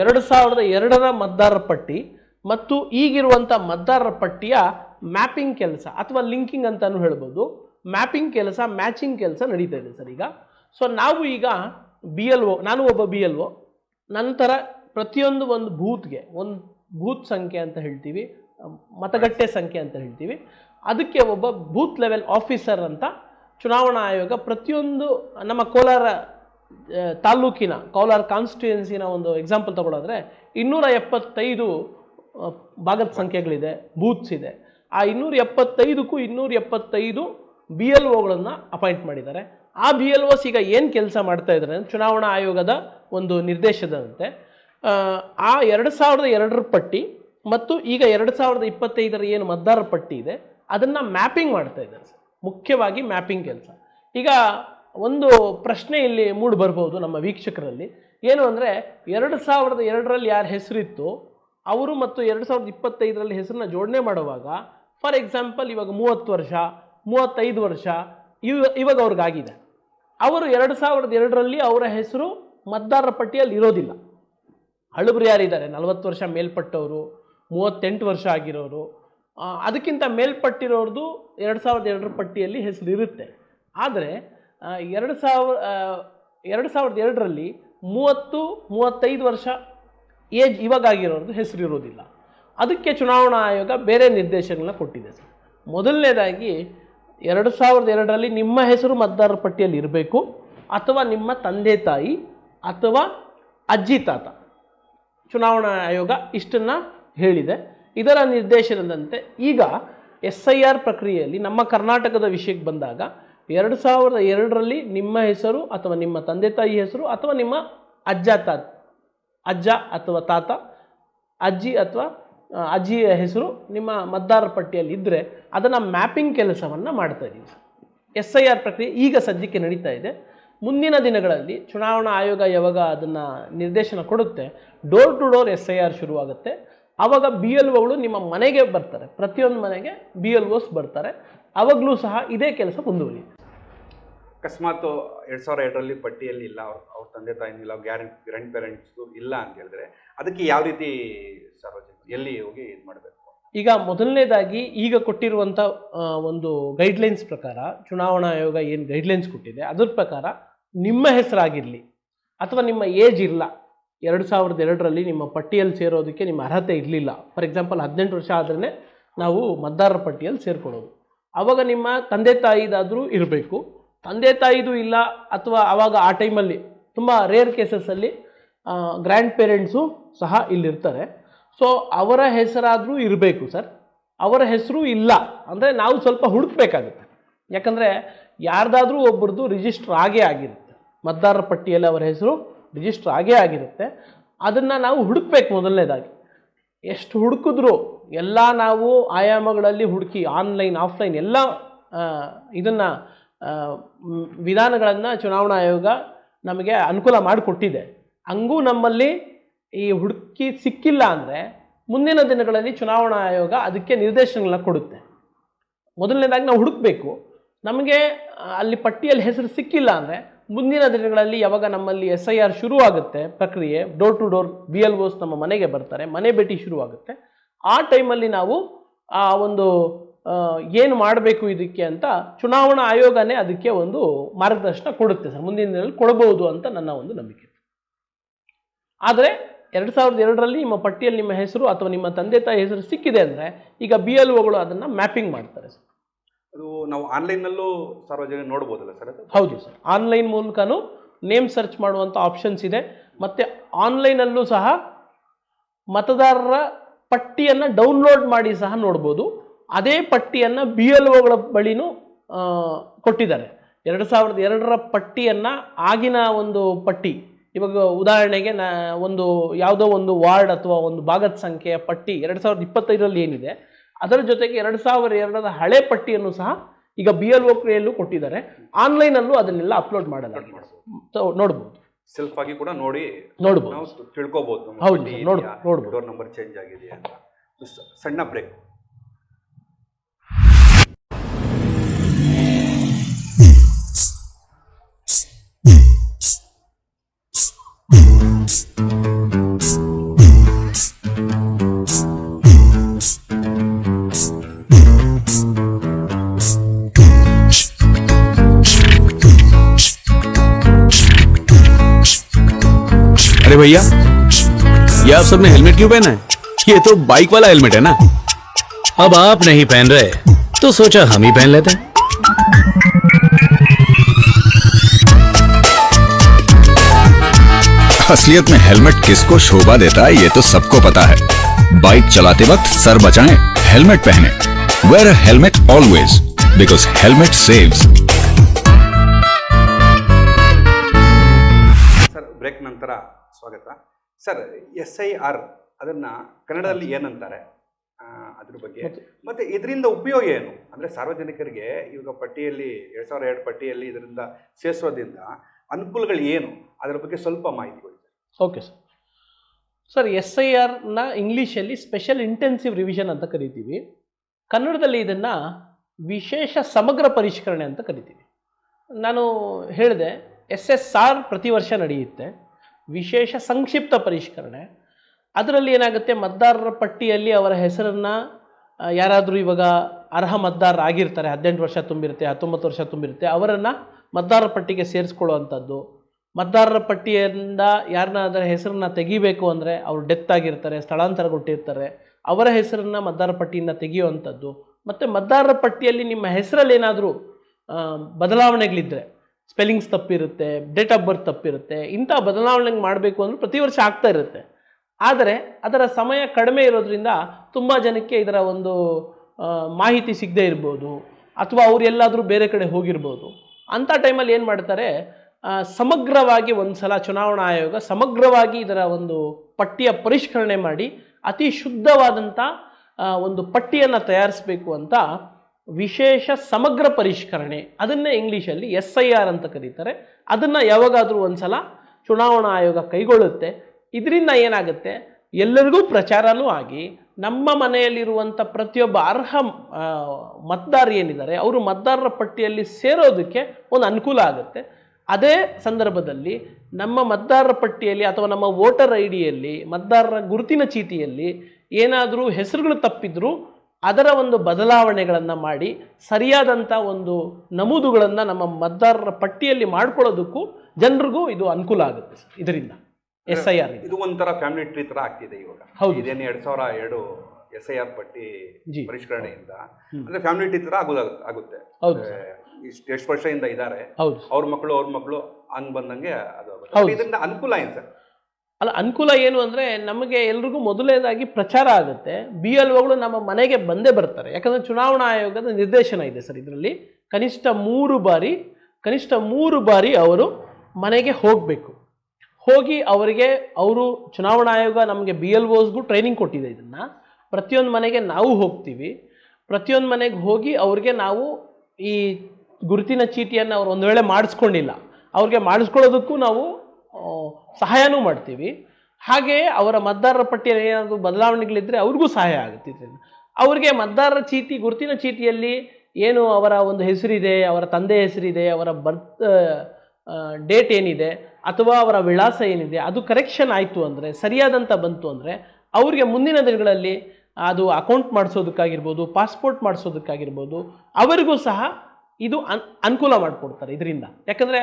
ಎರಡು ಸಾವಿರದ ಎರಡರ ಮತದಾರರ ಪಟ್ಟಿ ಮತ್ತು ಈಗಿರುವಂಥ ಮತದಾರರ ಪಟ್ಟಿಯ ಮ್ಯಾಪಿಂಗ್ ಕೆಲಸ ಅಥವಾ ಲಿಂಕಿಂಗ್ ಅಂತಲೂ ಹೇಳ್ಬೋದು. ಮ್ಯಾಪಿಂಗ್ ಕೆಲಸ, ಮ್ಯಾಚಿಂಗ್ ಕೆಲಸ ನಡೀತಾ ಇದೆ ಸರ್ ಈಗ. ಸೊ ನಾವು ಈಗ ಬಿ ಎಲ್ ಒ ನಾನು ಒಬ್ಬ ಬಿ ಎಲ್ ಒ ನಂತರ ಪ್ರತಿಯೊಂದು ಒಂದು ಬೂತ್ಗೆ, ಒಂದು ಬೂತ್ ಸಂಖ್ಯೆ ಅಂತ ಹೇಳ್ತೀವಿ, ಮತಗಟ್ಟೆ ಸಂಖ್ಯೆ ಅಂತ ಹೇಳ್ತೀವಿ. ಅದಕ್ಕೆ ಒಬ್ಬ ಬೂತ್ ಲೆವೆಲ್ ಆಫೀಸರ್ ಅಂತ ಚುನಾವಣಾ ಆಯೋಗ ಪ್ರತಿಯೊಂದು ನಮ್ಮ ಕೋಲಾರ ತಾಲೂಕಿನ ಕೋಲಾರ ಕಾನ್ಸ್ಟಿಟ್ಯೂಯೆನ್ಸಿನ ಒಂದು ಎಕ್ಸಾಂಪಲ್ ತಗೊಳ್ಳೋದ್ರೆ ಇನ್ನೂರ ಎಪ್ಪತ್ತೈದು ಭಾಗದ ಸಂಖ್ಯೆಗಳಿದೆ, ಬೂತ್ಸ್ ಇದೆ. ಆ ಇನ್ನೂರ ಎಪ್ಪತ್ತೈದಕ್ಕೂ ಇನ್ನೂರ ಎಪ್ಪತ್ತೈದು ಬಿ ಎಲ್ ಒಗಳನ್ನು ಅಪಾಯಿಂಟ್ ಮಾಡಿದ್ದಾರೆ. ಆ ಬಿ ಎಲ್ ಒಸ್ ಈಗ ಏನು ಕೆಲಸ ಮಾಡ್ತಾ ಇದ್ದಾರೆ ಚುನಾವಣಾ ಆಯೋಗದ ಒಂದು ನಿರ್ದೇಶದಂತೆ ಆ, ಎರಡು ಸಾವಿರದ ಎರಡರ ಪಟ್ಟಿ ಮತ್ತು ಈಗ ಎರಡು ಸಾವಿರದ ಇಪ್ಪತ್ತೈದರ ಏನು ಮತದಾರರ ಪಟ್ಟಿ ಇದೆ ಅದನ್ನು ಮ್ಯಾಪಿಂಗ್ ಮಾಡ್ತಾ ಇದ್ದಾರೆ. ಮುಖ್ಯವಾಗಿ ಮ್ಯಾಪಿಂಗ್ ಕೆಲಸ. ಈಗ ಒಂದು ಪ್ರಶ್ನೆ ಇಲ್ಲಿ ಮೂಡಿ ಬರ್ಬೋದು ನಮ್ಮ ವೀಕ್ಷಕರಲ್ಲಿ. ಏನು ಅಂದರೆ ಎರಡು ಸಾವಿರದ ಎರಡರಲ್ಲಿ ಯಾರ ಹೆಸರಿತ್ತು ಅವರು ಮತ್ತು ಎರಡು ಸಾವಿರದ ಇಪ್ಪತ್ತೈದರಲ್ಲಿ ಹೆಸರನ್ನ ಜೋಡಣೆ ಮಾಡುವಾಗ ಫಾರ್ ಎಕ್ಸಾಂಪಲ್ ಇವಾಗ ಮೂವತ್ತು ವರ್ಷ ಮೂವತ್ತೈದು ವರ್ಷ ಇವ, ಇವಾಗ ಅವ್ರಿಗಾಗಿದೆ. ಅವರು ಎರಡು ಸಾವಿರದ ಎರಡರಲ್ಲಿ ಅವರ ಹೆಸರು ಮತದಾರರ ಪಟ್ಟಿಯಲ್ಲಿ ಇರೋದಿಲ್ಲ. ಹಳಬರು ಯಾರಿದ್ದಾರೆ? ನಲವತ್ತು ವರ್ಷ ಮೇಲ್ಪಟ್ಟವರು, ಮೂವತ್ತೆಂಟು ವರ್ಷ ಆಗಿರೋರು. ಅದಕ್ಕಿಂತ ಮೇಲ್ಪಟ್ಟಿರೋರ್ದು ಎರಡು ಸಾವಿರದ ಎರಡರ ಪಟ್ಟಿಯಲ್ಲಿ ಹೆಸರು ಇರುತ್ತೆ. ಆದರೆ ಎರಡು ಸಾವಿರ ಎರಡು ಸಾವಿರದ ಎರಡರಲ್ಲಿ ಮೂವತ್ತು, ಮೂವತ್ತೈದು ವರ್ಷ ಏಜ್ ಇವಾಗಾಗಿರೋರ್ದು ಹೆಸರು ಇರೋದಿಲ್ಲ. ಅದಕ್ಕೆ ಚುನಾವಣಾ ಆಯೋಗ ಬೇರೆ ನಿರ್ದೇಶನಗಳನ್ನ ಕೊಟ್ಟಿದೆ ಸರ್. ಮೊದಲನೇದಾಗಿ ಎರಡು ಸಾವಿರದ ಎರಡರಲ್ಲಿ ನಿಮ್ಮ ಹೆಸರು ಮತದಾರರ ಪಟ್ಟಿಯಲ್ಲಿ ಇರಬೇಕು, ಅಥವಾ ನಿಮ್ಮ ತಂದೆ ತಾಯಿ, ಅಥವಾ ಅಜ್ಜಿ ತಾತ. ಚುನಾವಣಾ ಆಯೋಗ ಇಷ್ಟನ್ನು ಹೇಳಿದೆ. ಇದರ ನಿರ್ದೇಶನದಂತೆ ಈಗ ಎಸ್ ಐ ಆರ್ ಪ್ರಕ್ರಿಯೆಯಲ್ಲಿ ನಮ್ಮ ಕರ್ನಾಟಕದ ವಿಷಯಕ್ಕೆ ಬಂದಾಗ, ಎರಡು ಸಾವಿರದ ಎರಡರಲ್ಲಿ ನಿಮ್ಮ ಹೆಸರು, ಅಥವಾ ನಿಮ್ಮ ತಂದೆ ತಾಯಿ ಹೆಸರು, ಅಥವಾ ನಿಮ್ಮ ಅಜ್ಜ ತಾತ, ಅಜ್ಜ ಅಥವಾ ತಾತ, ಅಜ್ಜಿ ಅಥವಾ ಅಜ್ಜಿಯ ಹೆಸರು ನಿಮ್ಮ ಮತದಾರರ ಪಟ್ಟಿಯಲ್ಲಿ ಇದ್ದರೆ ಅದನ್ನು ಮ್ಯಾಪಿಂಗ್ ಕೆಲಸವನ್ನು ಮಾಡ್ತಾ ಇದ್ದೀವಿ ಎಸ್ ಐ ಆರ್ ಪ್ರಕ್ರಿಯೆ ಈಗ ಸದ್ಯಕ್ಕೆ ನಡೀತಾ ಇದೆ. ಮುಂದಿನ ದಿನಗಳಲ್ಲಿ ಚುನಾವಣಾ ಆಯೋಗ ಯಾವಾಗ ಅದನ್ನು ನಿರ್ದೇಶನ ಕೊಡುತ್ತೆ door to door S I R ಶುರುವಾಗುತ್ತೆ. ಆವಾಗ ಬಿ ಎಲ್ ಒಗಳು ನಿಮ್ಮ ಮನೆಗೆ ಬರ್ತಾರೆ. ಪ್ರತಿಯೊಂದು ಮನೆಗೆ ಬಿ ಎಲ್ ಒಸ್ ಬರ್ತಾರೆ. ಆವಾಗಲೂ ಸಹ ಇದೇ ಕೆಲಸ ಮುಂದುವರಿಯುತ್ತೆ. ಅಕಸ್ಮಾತ್ ಎರಡು ಸಾವಿರ ಎರಡರಲ್ಲಿ ಪಟ್ಟಿಯಲ್ಲಿ ಇಲ್ಲ, ಅವ್ರ ಅವ್ರ ತಂದೆ ತಾಯಿನಿಲ್ಲ ಗ್ಯಾರಂಟ್, ಗ್ರ್ಯಾಂಡ್ ಪೇರೆಂಟ್ಸು ಇಲ್ಲ ಅಂತ ಹೇಳಿದ್ರೆ ಅದಕ್ಕೆ ಯಾವ ರೀತಿ ಸಾರ್ವಜನಿಕ ಎಲ್ಲಿ ಹೋಗಿ ಇದು ಮಾಡಬೇಕು? ಈಗ ಮೊದಲನೇದಾಗಿ ಈಗ ಕೊಟ್ಟಿರುವಂಥ ಒಂದು ಗೈಡ್ಲೈನ್ಸ್ ಪ್ರಕಾರ, ಚುನಾವಣಾ ಆಯೋಗ ಏನು ಗೈಡ್ಲೈನ್ಸ್ ಕೊಟ್ಟಿದೆ, ಅದ್ರ ಪ್ರಕಾರ ನಿಮ್ಮ ಹೆಸರಾಗಿರಲಿ ಅಥವಾ ನಿಮ್ಮ ಏಜ್ ಇಲ್ಲ, ಎರಡು ಸಾವಿರದ ಎರಡರಲ್ಲಿ ನಿಮ್ಮ ಪಟ್ಟಿಯಲ್ಲಿ ಸೇರೋದಕ್ಕೆ ನಿಮ್ಮ ಅರ್ಹತೆ ಇರಲಿಲ್ಲ. ಫಾರ್ ಎಕ್ಸಾಂಪಲ್ ಹದಿನೆಂಟು ವರ್ಷ ಆದ್ರೇ ನಾವು ಮತದಾರರ ಪಟ್ಟಿಯಲ್ಲಿ ಸೇರ್ಕೊಳ್ಳೋದು. ಆವಾಗ ನಿಮ್ಮ ತಂದೆ ತಾಯಿದಾದರೂ ಇರಬೇಕು. ತಂದೆ ತಾಯಿದು ಇಲ್ಲ ಅಥವಾ ಆವಾಗ ಆ ಟೈಮಲ್ಲಿ ತುಂಬ ರೇರ್ ಕೇಸಸ್ಸಲ್ಲಿ ಗ್ರ್ಯಾಂಡ್ ಪೇರೆಂಟ್ಸು ಸಹ ಇಲ್ಲಿರ್ತಾರೆ. ಸೊ ಅವರ ಹೆಸರಾದರೂ ಇರಬೇಕು ಸರ್ ಅವರ ಹೆಸರು ಇಲ್ಲ ಅಂದರೆ ನಾವು ಸ್ವಲ್ಪ ಹುಡುಕ್ಬೇಕಾಗುತ್ತೆ. ಯಾಕಂದರೆ ಯಾರ್ದಾದ್ರೂ ಒಬ್ಬರದು ರಿಜಿಸ್ಟ್ರ್ ಆಗೇ ಆಗಿರುತ್ತೆ. ಮತದಾರರ ಪಟ್ಟಿಯಲ್ಲಿ ಅವರ ಹೆಸರು ರಿಜಿಸ್ಟ್ರ್ ಆಗೇ ಆಗಿರುತ್ತೆ. ಅದನ್ನು ನಾವು ಹುಡುಕ್ಬೇಕು ಮೊದಲನೇದಾಗಿ. ಎಷ್ಟು ಹುಡುಕಿದ್ರು ಎಲ್ಲ ನಾವು ಆಯಾಮಗಳಲ್ಲಿ ಹುಡುಕಿ ಆನ್ಲೈನ್ ಆಫ್ಲೈನ್ ಎಲ್ಲ ಇದನ್ನು ವಿಧಾನಗಳನ್ನು ಚುನಾವಣಾ ಆಯೋಗ ನಮಗೆ ಅನುಕೂಲ ಮಾಡಿಕೊಟ್ಟಿದೆ. ಹಂಗೂ ನಮ್ಮಲ್ಲಿ ಈ ಹುಡುಕಿ ಸಿಕ್ಕಿಲ್ಲ ಅಂದರೆ ಮುಂದಿನ ದಿನಗಳಲ್ಲಿ ಚುನಾವಣಾ ಆಯೋಗ ಅದಕ್ಕೆ ನಿರ್ದೇಶನಗಳನ್ನ ಕೊಡುತ್ತೆ. ಮೊದಲನೇದಾಗಿ ನಾವು ಹುಡುಕಬೇಕು. ನಮಗೆ ಅಲ್ಲಿ ಪಟ್ಟಿಯಲ್ಲಿ ಹೆಸರು ಸಿಕ್ಕಿಲ್ಲ ಅಂದರೆ ಮುಂದಿನ ದಿನಗಳಲ್ಲಿ ಯಾವಾಗ ನಮ್ಮಲ್ಲಿ ಎಸ್ ಐ ಆರ್ ಶುರುವಾಗುತ್ತೆ ಪ್ರಕ್ರಿಯೆ door to door B L Os ನಮ್ಮ ಮನೆಗೆ ಬರ್ತಾರೆ, ಮನೆ ಭೇಟಿ ಶುರುವಾಗುತ್ತೆ. ಆ ಟೈಮಲ್ಲಿ ನಾವು ಆ ಒಂದು ಏನು ಮಾಡಬೇಕು ಇದಕ್ಕೆ ಅಂತ ಚುನಾವಣಾ ಆಯೋಗನೇ ಅದಕ್ಕೆ ಒಂದು ಮಾರ್ಗದರ್ಶನ ಕೊಡುತ್ತೆ ಸರ್. ಮುಂದಿನ ದಿನದಲ್ಲಿ ಕೊಡಬಹುದು ಅಂತ ನನ್ನ ಒಂದು ನಂಬಿಕೆ. ಆದರೆ ಎರಡು ಸಾವಿರದ ಎರಡರಲ್ಲಿ ನಿಮ್ಮ ಪಟ್ಟಿಯಲ್ಲಿ ನಿಮ್ಮ ಹೆಸರು ಅಥವಾ ನಿಮ್ಮ ತಂದೆ ತಾಯಿ ಹೆಸರು ಸಿಕ್ಕಿದೆ ಅಂದರೆ ಈಗ ಬಿ ಎಲ್ ಒಗಳು ಅದನ್ನು ಮ್ಯಾಪಿಂಗ್ ಮಾಡ್ತಾರೆ ಸರ್. ಅದು ನಾವು ಆನ್ಲೈನ್ನಲ್ಲೂ ಸಾರ್ವಜನಿಕ ನೋಡ್ಬೋದಲ್ಲ ಸರ್ ಹೌದು ಸರ್. ಆನ್ಲೈನ್ ಮೂಲಕನೂ ನೇಮ್ ಸರ್ಚ್ ಮಾಡುವಂಥ ಆಪ್ಷನ್ಸ್ ಇದೆ. ಮತ್ತು ಆನ್ಲೈನಲ್ಲೂ ಸಹ ಮತದಾರರ ಪಟ್ಟಿಯನ್ನು ಡೌನ್ಲೋಡ್ ಮಾಡಿ ಸಹ ನೋಡ್ಬೋದು. ಅದೇ ಪಟ್ಟಿಯನ್ನು ಬಿ ಎಲ್ ಒಗಳ ಬಳಿನೂ ಕೊಟ್ಟಿದ್ದಾರೆ. ಎರಡು ಸಾವಿರದ ಎರಡರ ಪಟ್ಟಿಯನ್ನು ಆಗಿನ ಒಂದು ಪಟ್ಟಿ ಇವಾಗ ಉದಾಹರಣೆಗೆ ನಾ ಒಂದು ಯಾವುದೋ ಒಂದು ವಾರ್ಡ್ ಅಥವಾ ಒಂದು ಭಾಗದ ಸಂಖ್ಯೆಯ ಪಟ್ಟಿ ಎರಡು ಸಾವಿರದ ಇಪ್ಪತ್ತೈದರಲ್ಲಿ ಏನಿದೆ ಅದರ ಜೊತೆಗೆ ಎರಡು ಸಾವಿರದ ಎರಡರ ಹಳೆ ಪಟ್ಟಿಯನ್ನು ಸಹ ಈಗ ಬಿ ಎಲ್ ಒ ಕ್ರಿಯೆಯಲ್ಲೂ ಕೊಟ್ಟಿದ್ದಾರೆ. ಆನ್ಲೈನಲ್ಲೂ ಅದನ್ನೆಲ್ಲ ಅಪ್ಲೋಡ್ ಮಾಡಲಾಗಿದೆ. ಸೊ ನೋಡ್ಬೋದು. ಸೆಲ್ಫ್ ಆಗಿ ಕೂಡ ನೋಡಿ ನೋಡ್ಬೋದು. ತಿಳ್ಕೊಬಹುದು ಹೌದು ಪಟ್ಟಿ ಸರ್, ನೋಡ್- ನೋಡ್ಬೋದು. ನಂಬರ್ ಚೇಂಜ್ ಆಗಿದೆ ಸಣ್ಣ ಬ್ರೇಕ್ अरे भैया, ये आप सबने हेलमेट क्यों पहना है? ये तो बाइक वाला हेलमेट है ना? अब आप नहीं पहन रहे तो सोचा हम ही पहन लेते। हैं असलियत में हेलमेट किसको शोभा देता है ये तो सबको पता है बाइक चलाते वक्त सर बचाएं हेलमेट पहने wear helmet always because helmet saves sir break ನಂತರ ಸ್ವಾಗತ ಸರ್ ಎಸ್ ಐ ಆರ್ ಅದನ್ನ ಕನ್ನಡದಲ್ಲಿ ಏನಂತಾರೆ ಆ, ಅದ್ರ ಬಗ್ಗೆ ಮತ್ತೆ- ಮತ್ತೆ ಇದರಿಂದ ಉಪಯೋಗ ಏನು ಅಂದ್ರೆ ಸಾರ್ವಜನಿಕರಿಗೆ ಇವಾಗ ಪಟ್ಟಿಯಲ್ಲಿ ಎರಡ್ ಸಾವಿರದ ಎರಡು ಪಟ್ಟಿಯಲ್ಲಿ ಇದರಿಂದ ಸೇರಿಸೋದ್ರಿಂದ ಅನುಕೂಲಗಳು ಏನು ಅದರ ಬಗ್ಗೆ ಸ್ವಲ್ಪ ಮಾಹಿತಿ ಕೊಡಿ sir. Okay sir sir S I ಆರ್ನ ಇಂಗ್ಲೀಷಲ್ಲಿ ಸ್ಪೆಷಲ್ ಇಂಟೆನ್ಸಿವ್ ರಿವಿಷನ್ ಅಂತ ಕರಿತೀವಿ. ಕನ್ನಡದಲ್ಲಿ ಇದನ್ನು ವಿಶೇಷ ಸಮಗ್ರ ಪರಿಷ್ಕರಣೆ ಅಂತ ಕರಿತೀವಿ. ನಾನು ಹೇಳಿದೆ ಎಸ್ ಎಸ್ ಆರ್ ಪ್ರತಿ ವರ್ಷ ನಡೆಯುತ್ತೆ. ವಿಶೇಷ ಸಂಕ್ಷಿಪ್ತ ಪರಿಷ್ಕರಣೆ. ಅದರಲ್ಲಿ ಏನಾಗುತ್ತೆ, ಮತದಾರರ ಪಟ್ಟಿಯಲ್ಲಿ ಅವರ ಹೆಸರನ್ನು ಯಾರಾದರೂ ಇವಾಗ ಅರ್ಹ ಮತದಾರರು ಆಗಿರ್ತಾರೆ, ಹದಿನೆಂಟು ವರ್ಷ ತುಂಬಿರುತ್ತೆ, ಹತ್ತೊಂಬತ್ತು ವರ್ಷ ತುಂಬಿರುತ್ತೆ, ಅವರನ್ನು ಮತದಾರರ ಪಟ್ಟಿಗೆ ಸೇರಿಸ್ಕೊಳ್ಳುವಂಥದ್ದು. ಮತದಾರರ ಪಟ್ಟಿಯಿಂದ ಅದರ ಹೆಸರನ್ನ ತೆಗಿಬೇಕು ಅಂದರೆ ಅವರು ಡೆತ್ ಆಗಿರ್ತಾರೆ, ಸ್ಥಳಾಂತರಗೊಟ್ಟಿರ್ತಾರೆ, ಅವರ ಹೆಸರನ್ನು ಮತದಾರರ ಪಟ್ಟಿಯಿಂದ ತೆಗೆಯುವಂಥದ್ದು. ಮತ್ತು ಮತದಾರರ ಪಟ್ಟಿಯಲ್ಲಿ ನಿಮ್ಮ ಹೆಸರಲ್ಲಿ ಏನಾದರೂ ಬದಲಾವಣೆಗಳಿದ್ದರೆ ಸ್ಪೆಲ್ಲಿಂಗ್ಸ್ ತಪ್ಪಿರುತ್ತೆ, ಡೇಟ್ ಆಫ್ ಬರ್ತ್ ತಪ್ಪಿರುತ್ತೆ, ಇಂಥ ಬದಲಾವಣೆ ಮಾಡಬೇಕು ಅಂದರೆ ಪ್ರತಿ ವರ್ಷ ಆಗ್ತಾ ಇರುತ್ತೆ. ಆದರೆ ಅದರ ಸಮಯ ಕಡಿಮೆ ಇರೋದ್ರಿಂದ ತುಂಬ ಜನಕ್ಕೆ ಇದರ ಒಂದು ಮಾಹಿತಿ ಸಿಗದೇ ಇರ್ಬೋದು, ಅಥವಾ ಅವರೆಲ್ಲಾದರೂ ಬೇರೆ ಕಡೆ ಹೋಗಿರ್ಬೋದು. ಅಂಥ ಟೈಮಲ್ಲಿ ಏನು ಮಾಡ್ತಾರೆ ಸಮಗ್ರವಾಗಿ ಒಂದು ಸಲ ಚುನಾವಣಾ ಆಯೋಗ ಸಮಗ್ರವಾಗಿ ಇದರ ಒಂದು ಪಟ್ಟಿಯ ಪರಿಷ್ಕರಣೆ ಮಾಡಿ ಅತಿ ಶುದ್ಧವಾದಂಥ ಒಂದು ಪಟ್ಟಿಯನ್ನು ತಯಾರಿಸಬೇಕು ಅಂತ ವಿಶೇಷ ಸಮಗ್ರ ಪರಿಷ್ಕರಣೆ. ಅದನ್ನೇ ಇಂಗ್ಲೀಷಲ್ಲಿ ಎಸ್ ಐ ಆರ್ ಅಂತ ಕರೀತಾರೆ. ಅದನ್ನು ಯಾವಾಗಾದರೂ ಒಂದು ಸಲ ಚುನಾವಣಾ ಆಯೋಗ ಕೈಗೊಳ್ಳುತ್ತೆ. ಇದರಿಂದ ಏನಾಗುತ್ತೆ? ಎಲ್ಲರಿಗೂ ಪ್ರಚಾರನೂ ಆಗಿ ನಮ್ಮ ಮನೆಯಲ್ಲಿರುವಂಥ ಪ್ರತಿಯೊಬ್ಬ ಅರ್ಹ ಮತದಾರ ಏನಿದ್ದಾರೆ, ಅವರು ಮತದಾರರ ಪಟ್ಟಿಯಲ್ಲಿ ಸೇರೋದಕ್ಕೆ ಒಂದು ಅನುಕೂಲ ಆಗುತ್ತೆ. ಅದೇ ಸಂದರ್ಭದಲ್ಲಿ ನಮ್ಮ ಮತದಾರರ ಪಟ್ಟಿಯಲ್ಲಿ ಅಥವಾ ನಮ್ಮ ವೋಟರ್ ಐ ಡಿಯಲ್ಲಿ ಮತದಾರರ ಗುರುತಿನ ಚೀಟಿಯಲ್ಲಿ ಏನಾದರೂ ಹೆಸರುಗಳು ತಪ್ಪಿದ್ರೂ ಅದರ ಒಂದು ಬದಲಾವಣೆಗಳನ್ನು ಮಾಡಿ ಸರಿಯಾದಂಥ ಒಂದು ನಮೂದುಗಳನ್ನು ನಮ್ಮ ಮತದಾರರ ಪಟ್ಟಿಯಲ್ಲಿ ಮಾಡ್ಕೊಳ್ಳೋದಕ್ಕೂ ಜನರಿಗೂ ಇದು ಅನುಕೂಲ ಆಗುತ್ತೆ ಇದರಿಂದ. ಎಸ್ ಐ ಆರ್ ಇದು ಒಂಥರ ಫ್ಯಾಮಿಲಿ ಟ್ರೀ ಥರ ಆಗ್ತಿದೆ ಇವಾಗ. ಹೌದು. ಇದೇನು ಎರಡು ಸಾವಿರ ಎರಡು ಎಸ್ ಐ ಆರ್ ಪಟ್ಟಿ ಜಿ. ಪರಿಷ್ಕರಣೆಯಿಂದ. ಅಂದರೆ ಫ್ಯಾಮಿಲಿ ಟ್ರೀ ಥರ ಆಗೋದಾಗ ಆಗುತ್ತೆ. ಇಷ್ಟ್ ಎಷ್ಟು ವರ್ಷದಿಂದ ಇದ್ದಾರೆ ಹೌದು. ಅವ್ರ ಮಕ್ಕಳು ಅವ್ರ ಮಕ್ಕಳು ಹಂಗ್ ಬಂದಂಗೆ ಅದು. ಇದರಿಂದ ಅನುಕೂಲ ಏನು ಸರ್? ಅಲ್ಲ ಅನುಕೂಲ ಏನು ಅಂದರೆ ನಮಗೆ ಎಲ್ರಿಗೂ ಮೊದಲನೇದಾಗಿ ಪ್ರಚಾರ ಆಗುತ್ತೆ. ಬಿ ಎಲ್ ಒಗಳು ನಮ್ಮ ಮನೆಗೆ ಬಂದೇ ಬರ್ತಾರೆ. ಯಾಕಂದರೆ ಚುನಾವಣಾ ಆಯೋಗದ ನಿರ್ದೇಶನ ಇದೆ ಸರ್ ಇದರಲ್ಲಿ. ಕನಿಷ್ಠ ಮೂರು ಬಾರಿ ಕನಿಷ್ಠ ಮೂರು ಬಾರಿ ಅವರು ಮನೆಗೆ ಹೋಗಬೇಕು. ಹೋಗಿ ಅವರಿಗೆ ಅವರು ಚುನಾವಣಾ ಆಯೋಗ ನಮಗೆ ಬಿ ಎಲ್ ಓಸ್ಗೂ ಟ್ರೈನಿಂಗ್ ಕೊಟ್ಟಿದೆ ಇದನ್ನು. ಪ್ರತಿಯೊಂದು ಮನೆಗೆ ನಾವು ಹೋಗ್ತೀವಿ. ಪ್ರತಿಯೊಂದು ಮನೆಗೆ ಹೋಗಿ ಅವ್ರಿಗೆ ನಾವು ಈ ಗುರುತಿನ ಚೀಟಿಯನ್ನು ಅವ್ರು ಒಂದು ವೇಳೆ ಮಾಡಿಸ್ಕೊಂಡಿಲ್ಲ. ಅವ್ರಿಗೆ ಮಾಡಿಸ್ಕೊಳ್ಳೋದಕ್ಕೂ ನಾವು ಸಹಾಯನೂ ಮಾಡ್ತೀವಿ. ಹಾಗೆಯೇ ಅವರ ಮತದಾರರ ಪಟ್ಟಿಯಲ್ಲಿ ಏನಾದರೂ ಬದಲಾವಣೆಗಳಿದ್ದರೆ ಅವ್ರಿಗೂ ಸಹಾಯ ಆಗುತ್ತೆ ಇದರಿಂದ. ಅವ್ರಿಗೆ ಮತದಾರರ ಚೀಟಿ, ಗುರುತಿನ ಚೀಟಿಯಲ್ಲಿ ಏನು ಅವರ ಒಂದು ಹೆಸರಿದೆ, ಅವರ ತಂದೆ ಹೆಸರಿದೆ, ಅವರ ಬರ್ತ್ ಡೇಟ್ ಏನಿದೆ, ಅಥವಾ ಅವರ ವಿಳಾಸ ಏನಿದೆ, ಅದು ಕರೆಕ್ಷನ್ ಆಯಿತು ಅಂದರೆ ಸರಿಯಾದಂಥ ಬಂತು ಅಂದರೆ, ಅವ್ರಿಗೆ ಮುಂದಿನ ದಿನಗಳಲ್ಲಿ ಅದು ಅಕೌಂಟ್ ಮಾಡಿಸೋದಕ್ಕಾಗಿರ್ಬೋದು ಪಾಸ್ಪೋರ್ಟ್ ಮಾಡಿಸೋದಕ್ಕಾಗಿರ್ಬೋದು, ಅವರಿಗೂ ಸಹ ಇದು ಅನ್ ಅನುಕೂಲ ಮಾಡಿಕೊಡ್ತಾರೆ ಇದರಿಂದ. ಯಾಕಂದರೆ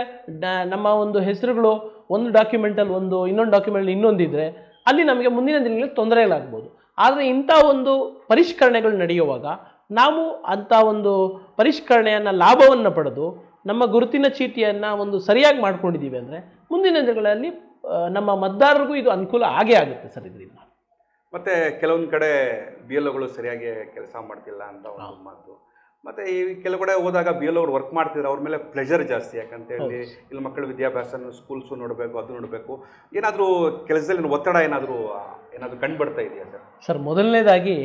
ನಮ್ಮ ಒಂದು ಹೆಸರುಗಳು ಒಂದು ಡಾಕ್ಯುಮೆಂಟಲ್ಲಿ ಒಂದು ಇನ್ನೊಂದು ಡಾಕ್ಯುಮೆಂಟಲ್ಲಿ ಇನ್ನೊಂದಿದ್ರೆ ಅಲ್ಲಿ ನಮಗೆ ಮುಂದಿನ ದಿನಗಳಲ್ಲಿ ತೊಂದರೆಗಳಾಗ್ಬೋದು. ಆದರೆ ಇಂಥ ಒಂದು ಪರಿಷ್ಕರಣೆಗಳು ನಡೆಯುವಾಗ ನಾವು ಅಂಥ ಒಂದು ಪರಿಷ್ಕರಣೆಯನ್ನು ಲಾಭವನ್ನು ಪಡೆದು ನಮ್ಮ ಗುರುತಿನ ಚೀಟಿಯನ್ನು ಒಂದು ಸರಿಯಾಗಿ ಮಾಡ್ಕೊಂಡಿದ್ದೀವಿ ಅಂದರೆ ಮುಂದಿನ ದಿನಗಳಲ್ಲಿ ನಮ್ಮ ಮತದಾರರಿಗೂ ಇದು ಅನುಕೂಲ ಆಗೇ ಆಗುತ್ತೆ ಸರ್ ಇದರಿಂದ. ಮತ್ತು ಕೆಲವೊಂದು ಕಡೆ ಬಿ ಎಲ್ ಒಗಳು ಸರಿಯಾಗಿ ಕೆಲಸ ಮಾಡ್ತಿಲ್ಲ ಅಂತ ಒಂದು ಮಾತು. ಮತ್ತೆ ಈ ಕೆಲವು ಕಡೆ ಹೋದಾಗ ಬಿ ಎಲ್ ವರ್ಕ್ ಮಾಡ್ತಿದ್ರೆ ಅವ್ರ ಮೇಲೆ ಪ್ಲೆಷರ್ ಜಾಸ್ತಿ ಯಾಕಂತೇಳಿ. ಇಲ್ಲಿ ಮಕ್ಕಳ ವಿದ್ಯಾಭ್ಯಾಸ ಸ್ಕೂಲ್ಸು ನೋಡಬೇಕು ಅದು ನೋಡಬೇಕು. ಏನಾದರೂ ಕೆಲಸದಲ್ಲಿ ಒತ್ತಡ ಏನಾದರೂ ಏನಾದರೂ ಕಂಡು ಬರ್ತಾ ಇದೆಯಾ ಸರ್? ಸರ್ ಮೊದಲನೇದಾಗಿ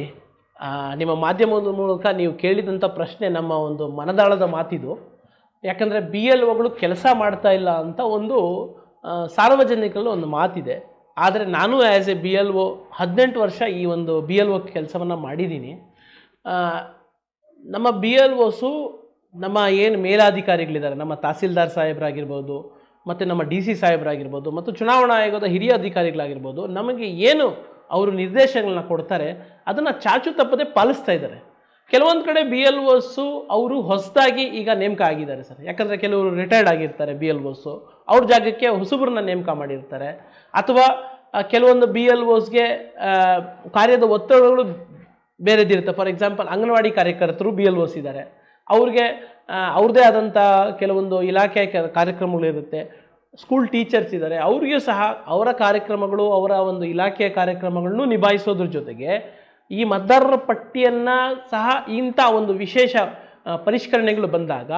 ನಿಮ್ಮ ಮಾಧ್ಯಮದ ಮೂಲಕ ನೀವು ಕೇಳಿದಂಥ ಪ್ರಶ್ನೆ ನಮ್ಮ ಒಂದು ಮನದಾಳದ ಮಾತಿದು. ಯಾಕಂದರೆ ಬಿ ಎಲ್ ಒಗಳು ಕೆಲಸ ಮಾಡ್ತಾ ಇಲ್ಲ ಅಂತ ಒಂದು ಸಾರ್ವಜನಿಕರಲ್ಲಿ ಒಂದು ಮಾತಿದೆ. ಆದರೆ ನಾನು as a B L O ಹದಿನೆಂಟು ವರ್ಷ ಈ ಒಂದು ಬಿ ಎಲ್ ಒ ಕೆಲಸವನ್ನು ಮಾಡಿದ್ದೀನಿ. ನಮ್ಮ ಬಿ ಎಲ್ ಓಸು ನಮ್ಮ ಏನು ಮೇಲಾಧಿಕಾರಿಗಳಿದ್ದಾರೆ, ನಮ್ಮ ತಹಸೀಲ್ದಾರ್ ಸಾಹೇಬರಾಗಿರ್ಬೋದು, ಮತ್ತು ನಮ್ಮ ಡಿ ಸಿ ಸಾಹೇಬರಾಗಿರ್ಬೋದು, ಮತ್ತು ಚುನಾವಣಾ ಆಯೋಗದ ಹಿರಿಯ ಅಧಿಕಾರಿಗಳಾಗಿರ್ಬೋದು, ನಮಗೆ ಏನು ಅವರು ನಿರ್ದೇಶನಗಳನ್ನ ಕೊಡ್ತಾರೆ, ಅದನ್ನು ಚಾಚು ತಪ್ಪದೆ ಪಾಲಿಸ್ತಾ ಇದ್ದಾರೆ. ಕೆಲವೊಂದು ಕಡೆ ಬಿ ಎಲ್ ಓಸು ಅವರು ಹೊಸದಾಗಿ ಈಗ ನೇಮಕ ಆಗಿದ್ದಾರೆ ಸರ್. ಯಾಕಂದರೆ ಕೆಲವರು ರಿಟೈರ್ಡ್ ಆಗಿರ್ತಾರೆ ಬಿ ಎಲ್ ಓಸು ಅವ್ರ ಜಾಗಕ್ಕೆ ಹೊಸಬ್ರನ್ನ ನೇಮಕ ಮಾಡಿರ್ತಾರೆ. ಅಥವಾ ಕೆಲವೊಂದು ಬಿ ಎಲ್ ಓಸ್ಗೆ ಕಾರ್ಯದ ಒತ್ತಡಗಳು ಬೇರೆದಿರುತ್ತೆ ಫಾರ್ ಎಕ್ಸಾಂಪಲ್ ಅಂಗನವಾಡಿ ಕಾರ್ಯಕರ್ತರು ಬಿ ಎಲ್ ಓಸ್ ಇದ್ದಾರೆ ಅವ್ರಿಗೆ ಅವ್ರದೇ ಅವ್ರದ್ದೇ ಆದಂಥ ಕೆಲವೊಂದು ಇಲಾಖೆಯ ಕೆ- ಕಾರ್ಯಕ್ರಮಗಳಿರುತ್ತೆ ಸ್ಕೂಲ್ ಟೀಚರ್ಸ್ ಇದ್ದಾರೆ. ಅವ್ರಿಗೂ ಸಹ ಅವರ ಕಾರ್ಯಕ್ರಮಗಳು ಅವರ ಒಂದು ಇಲಾಖೆಯ ಕಾರ್ಯಕ್ರಮಗಳನ್ನು ನಿಭಾಯಿಸೋದ್ರ ಜೊತೆಗೆ ಈ ಮತದಾರರ ಪಟ್ಟಿಯನ್ನು ಸಹ ಇಂಥ ಒಂದು ವಿಶೇಷ ಪರಿಷ್ಕರಣೆಗಳು ಬಂದಾಗ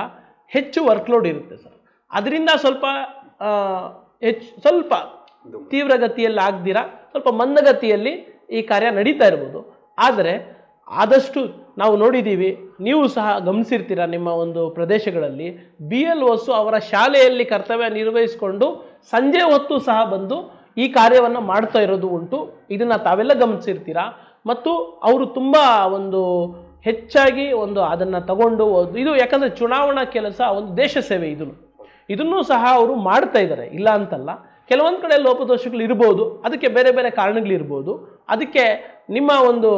ಹೆಚ್ಚು ವರ್ಕ್ಲೋಡ್ ಇರುತ್ತೆ ಸರ್. ಅದರಿಂದ ಸ್ವಲ್ಪ ಹೆಚ್ಚು ಸ್ವಲ್ಪ ತೀವ್ರಗತಿಯಲ್ಲಿ ಆಗದಿರ ಸ್ವಲ್ಪ ಮಂದಗತಿಯಲ್ಲಿ ಈ ಕಾರ್ಯ ನಡೀತಾ ಇರ್ಬೋದು. ಆದರೆ ಆದಷ್ಟು ನಾವು ನೋಡಿದ್ದೀವಿ, ನೀವು ಸಹ ಗಮನಿಸಿರ್ತೀರ ನಿಮ್ಮ ಒಂದು ಪ್ರದೇಶಗಳಲ್ಲಿ ಬಿ ಎಲ್ ಒಸ್ಸು ಅವರ ಶಾಲೆಯಲ್ಲಿ ಕರ್ತವ್ಯ ನಿರ್ವಹಿಸಿಕೊಂಡು ಸಂಜೆ ಹೊತ್ತು ಸಹ ಬಂದು ಈ ಕಾರ್ಯವನ್ನು ಮಾಡ್ತಾ ಇರೋದು ಉಂಟು. ಇದನ್ನು ತಾವೆಲ್ಲ ಗಮನಿಸಿರ್ತೀರ? ಮತ್ತು ಅವರು ತುಂಬ ಒಂದು ಹೆಚ್ಚಾಗಿ ಒಂದು ಅದನ್ನು ತಗೊಂಡು ಇದು ಯಾಕಂದರೆ ಚುನಾವಣಾ ಕೆಲಸ ಒಂದು ದೇಶ ಸೇವೆ ಇದನ್ನು ಇದನ್ನು ಸಹ ಅವರು ಮಾಡ್ತಾ ಇದ್ದಾರೆ. ಇಲ್ಲ ಅಂತಲ್ಲ, ಕೆಲವೊಂದು ಕಡೆ ಲೋಪದೋಷಗಳು ಇರ್ಬೋದು, ಅದಕ್ಕೆ ಬೇರೆ ಬೇರೆ ಕಾರಣಗಳಿರ್ಬೋದು. ಅದಕ್ಕೆ ನಿಮ್ಮ ಒಂದು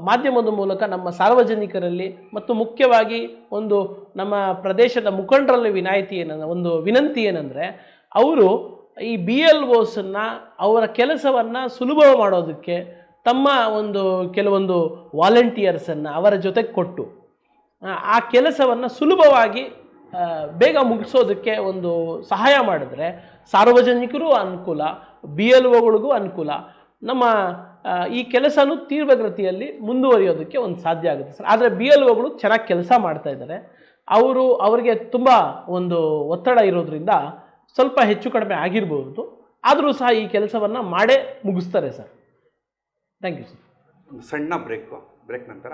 ಮಾಧ್ಯಮದ ಮೂಲಕ ನಮ್ಮ ಸಾರ್ವಜನಿಕರಲ್ಲಿ ಮತ್ತು ಮುಖ್ಯವಾಗಿ ಒಂದು ನಮ್ಮ ಪ್ರದೇಶದ ಮುಖಂಡರಲ್ಲಿ ವಿನಾಯಿತಿ ಏನಂದ್ರೆ ಒಂದು ವಿನಂತಿ ಏನಂದರೆ ಅವರು ಈ ಬಿ ಎಲ್ ಓಸನ್ನು ಅವರ ಕೆಲಸವನ್ನು ಸುಲಭ ಮಾಡೋದಕ್ಕೆ ತಮ್ಮ ಒಂದು ಕೆಲವೊಂದು ವಾಲಂಟಿಯರ್ಸನ್ನು ಅವರ ಜೊತೆಗೆ ಕೊಟ್ಟು ಆ, ಕೆಲಸವನ್ನು ಸುಲಭವಾಗಿ ಬೇಗ ಮುಗಿಸೋದಕ್ಕೆ ಒಂದು ಸಹಾಯ ಮಾಡಿದ್ರೆ ಸಾರ್ವಜನಿಕರು ಅನುಕೂಲ ಬಿ ಎಲ್ ಒಗಳಿಗೂ ಅನುಕೂಲ. ನಮ್ಮ ಈ ಕೆಲಸನೂ ತೀವ್ರಗತಿಯಲ್ಲಿ ಮುಂದುವರಿಯೋದಕ್ಕೆ ಒಂದು ಸಾಧ್ಯ ಆಗುತ್ತೆ ಸರ್. ಆದರೆ ಬಿ ಎಲ್ ಒಗಳು ಚೆನ್ನಾಗಿ ಕೆಲಸ ಮಾಡ್ತಾ ಇದ್ದಾರೆ. ಅವರು ಅವರಿಗೆ ತುಂಬ ಒಂದು ಒತ್ತಡ ಇರೋದ್ರಿಂದ ಸ್ವಲ್ಪ ಹೆಚ್ಚು ಕಡಿಮೆ ಆಗಿರ್ಬೋದು. ಆದರೂ ಸಹ ಈ ಕೆಲಸವನ್ನು ಮಾಡೇ ಮುಗಿಸ್ತಾರೆ ಸರ್. Thank you sir. ಸಣ್ಣ ಬ್ರೇಕು. ಬ್ರೇಕ್ ನಂತರ.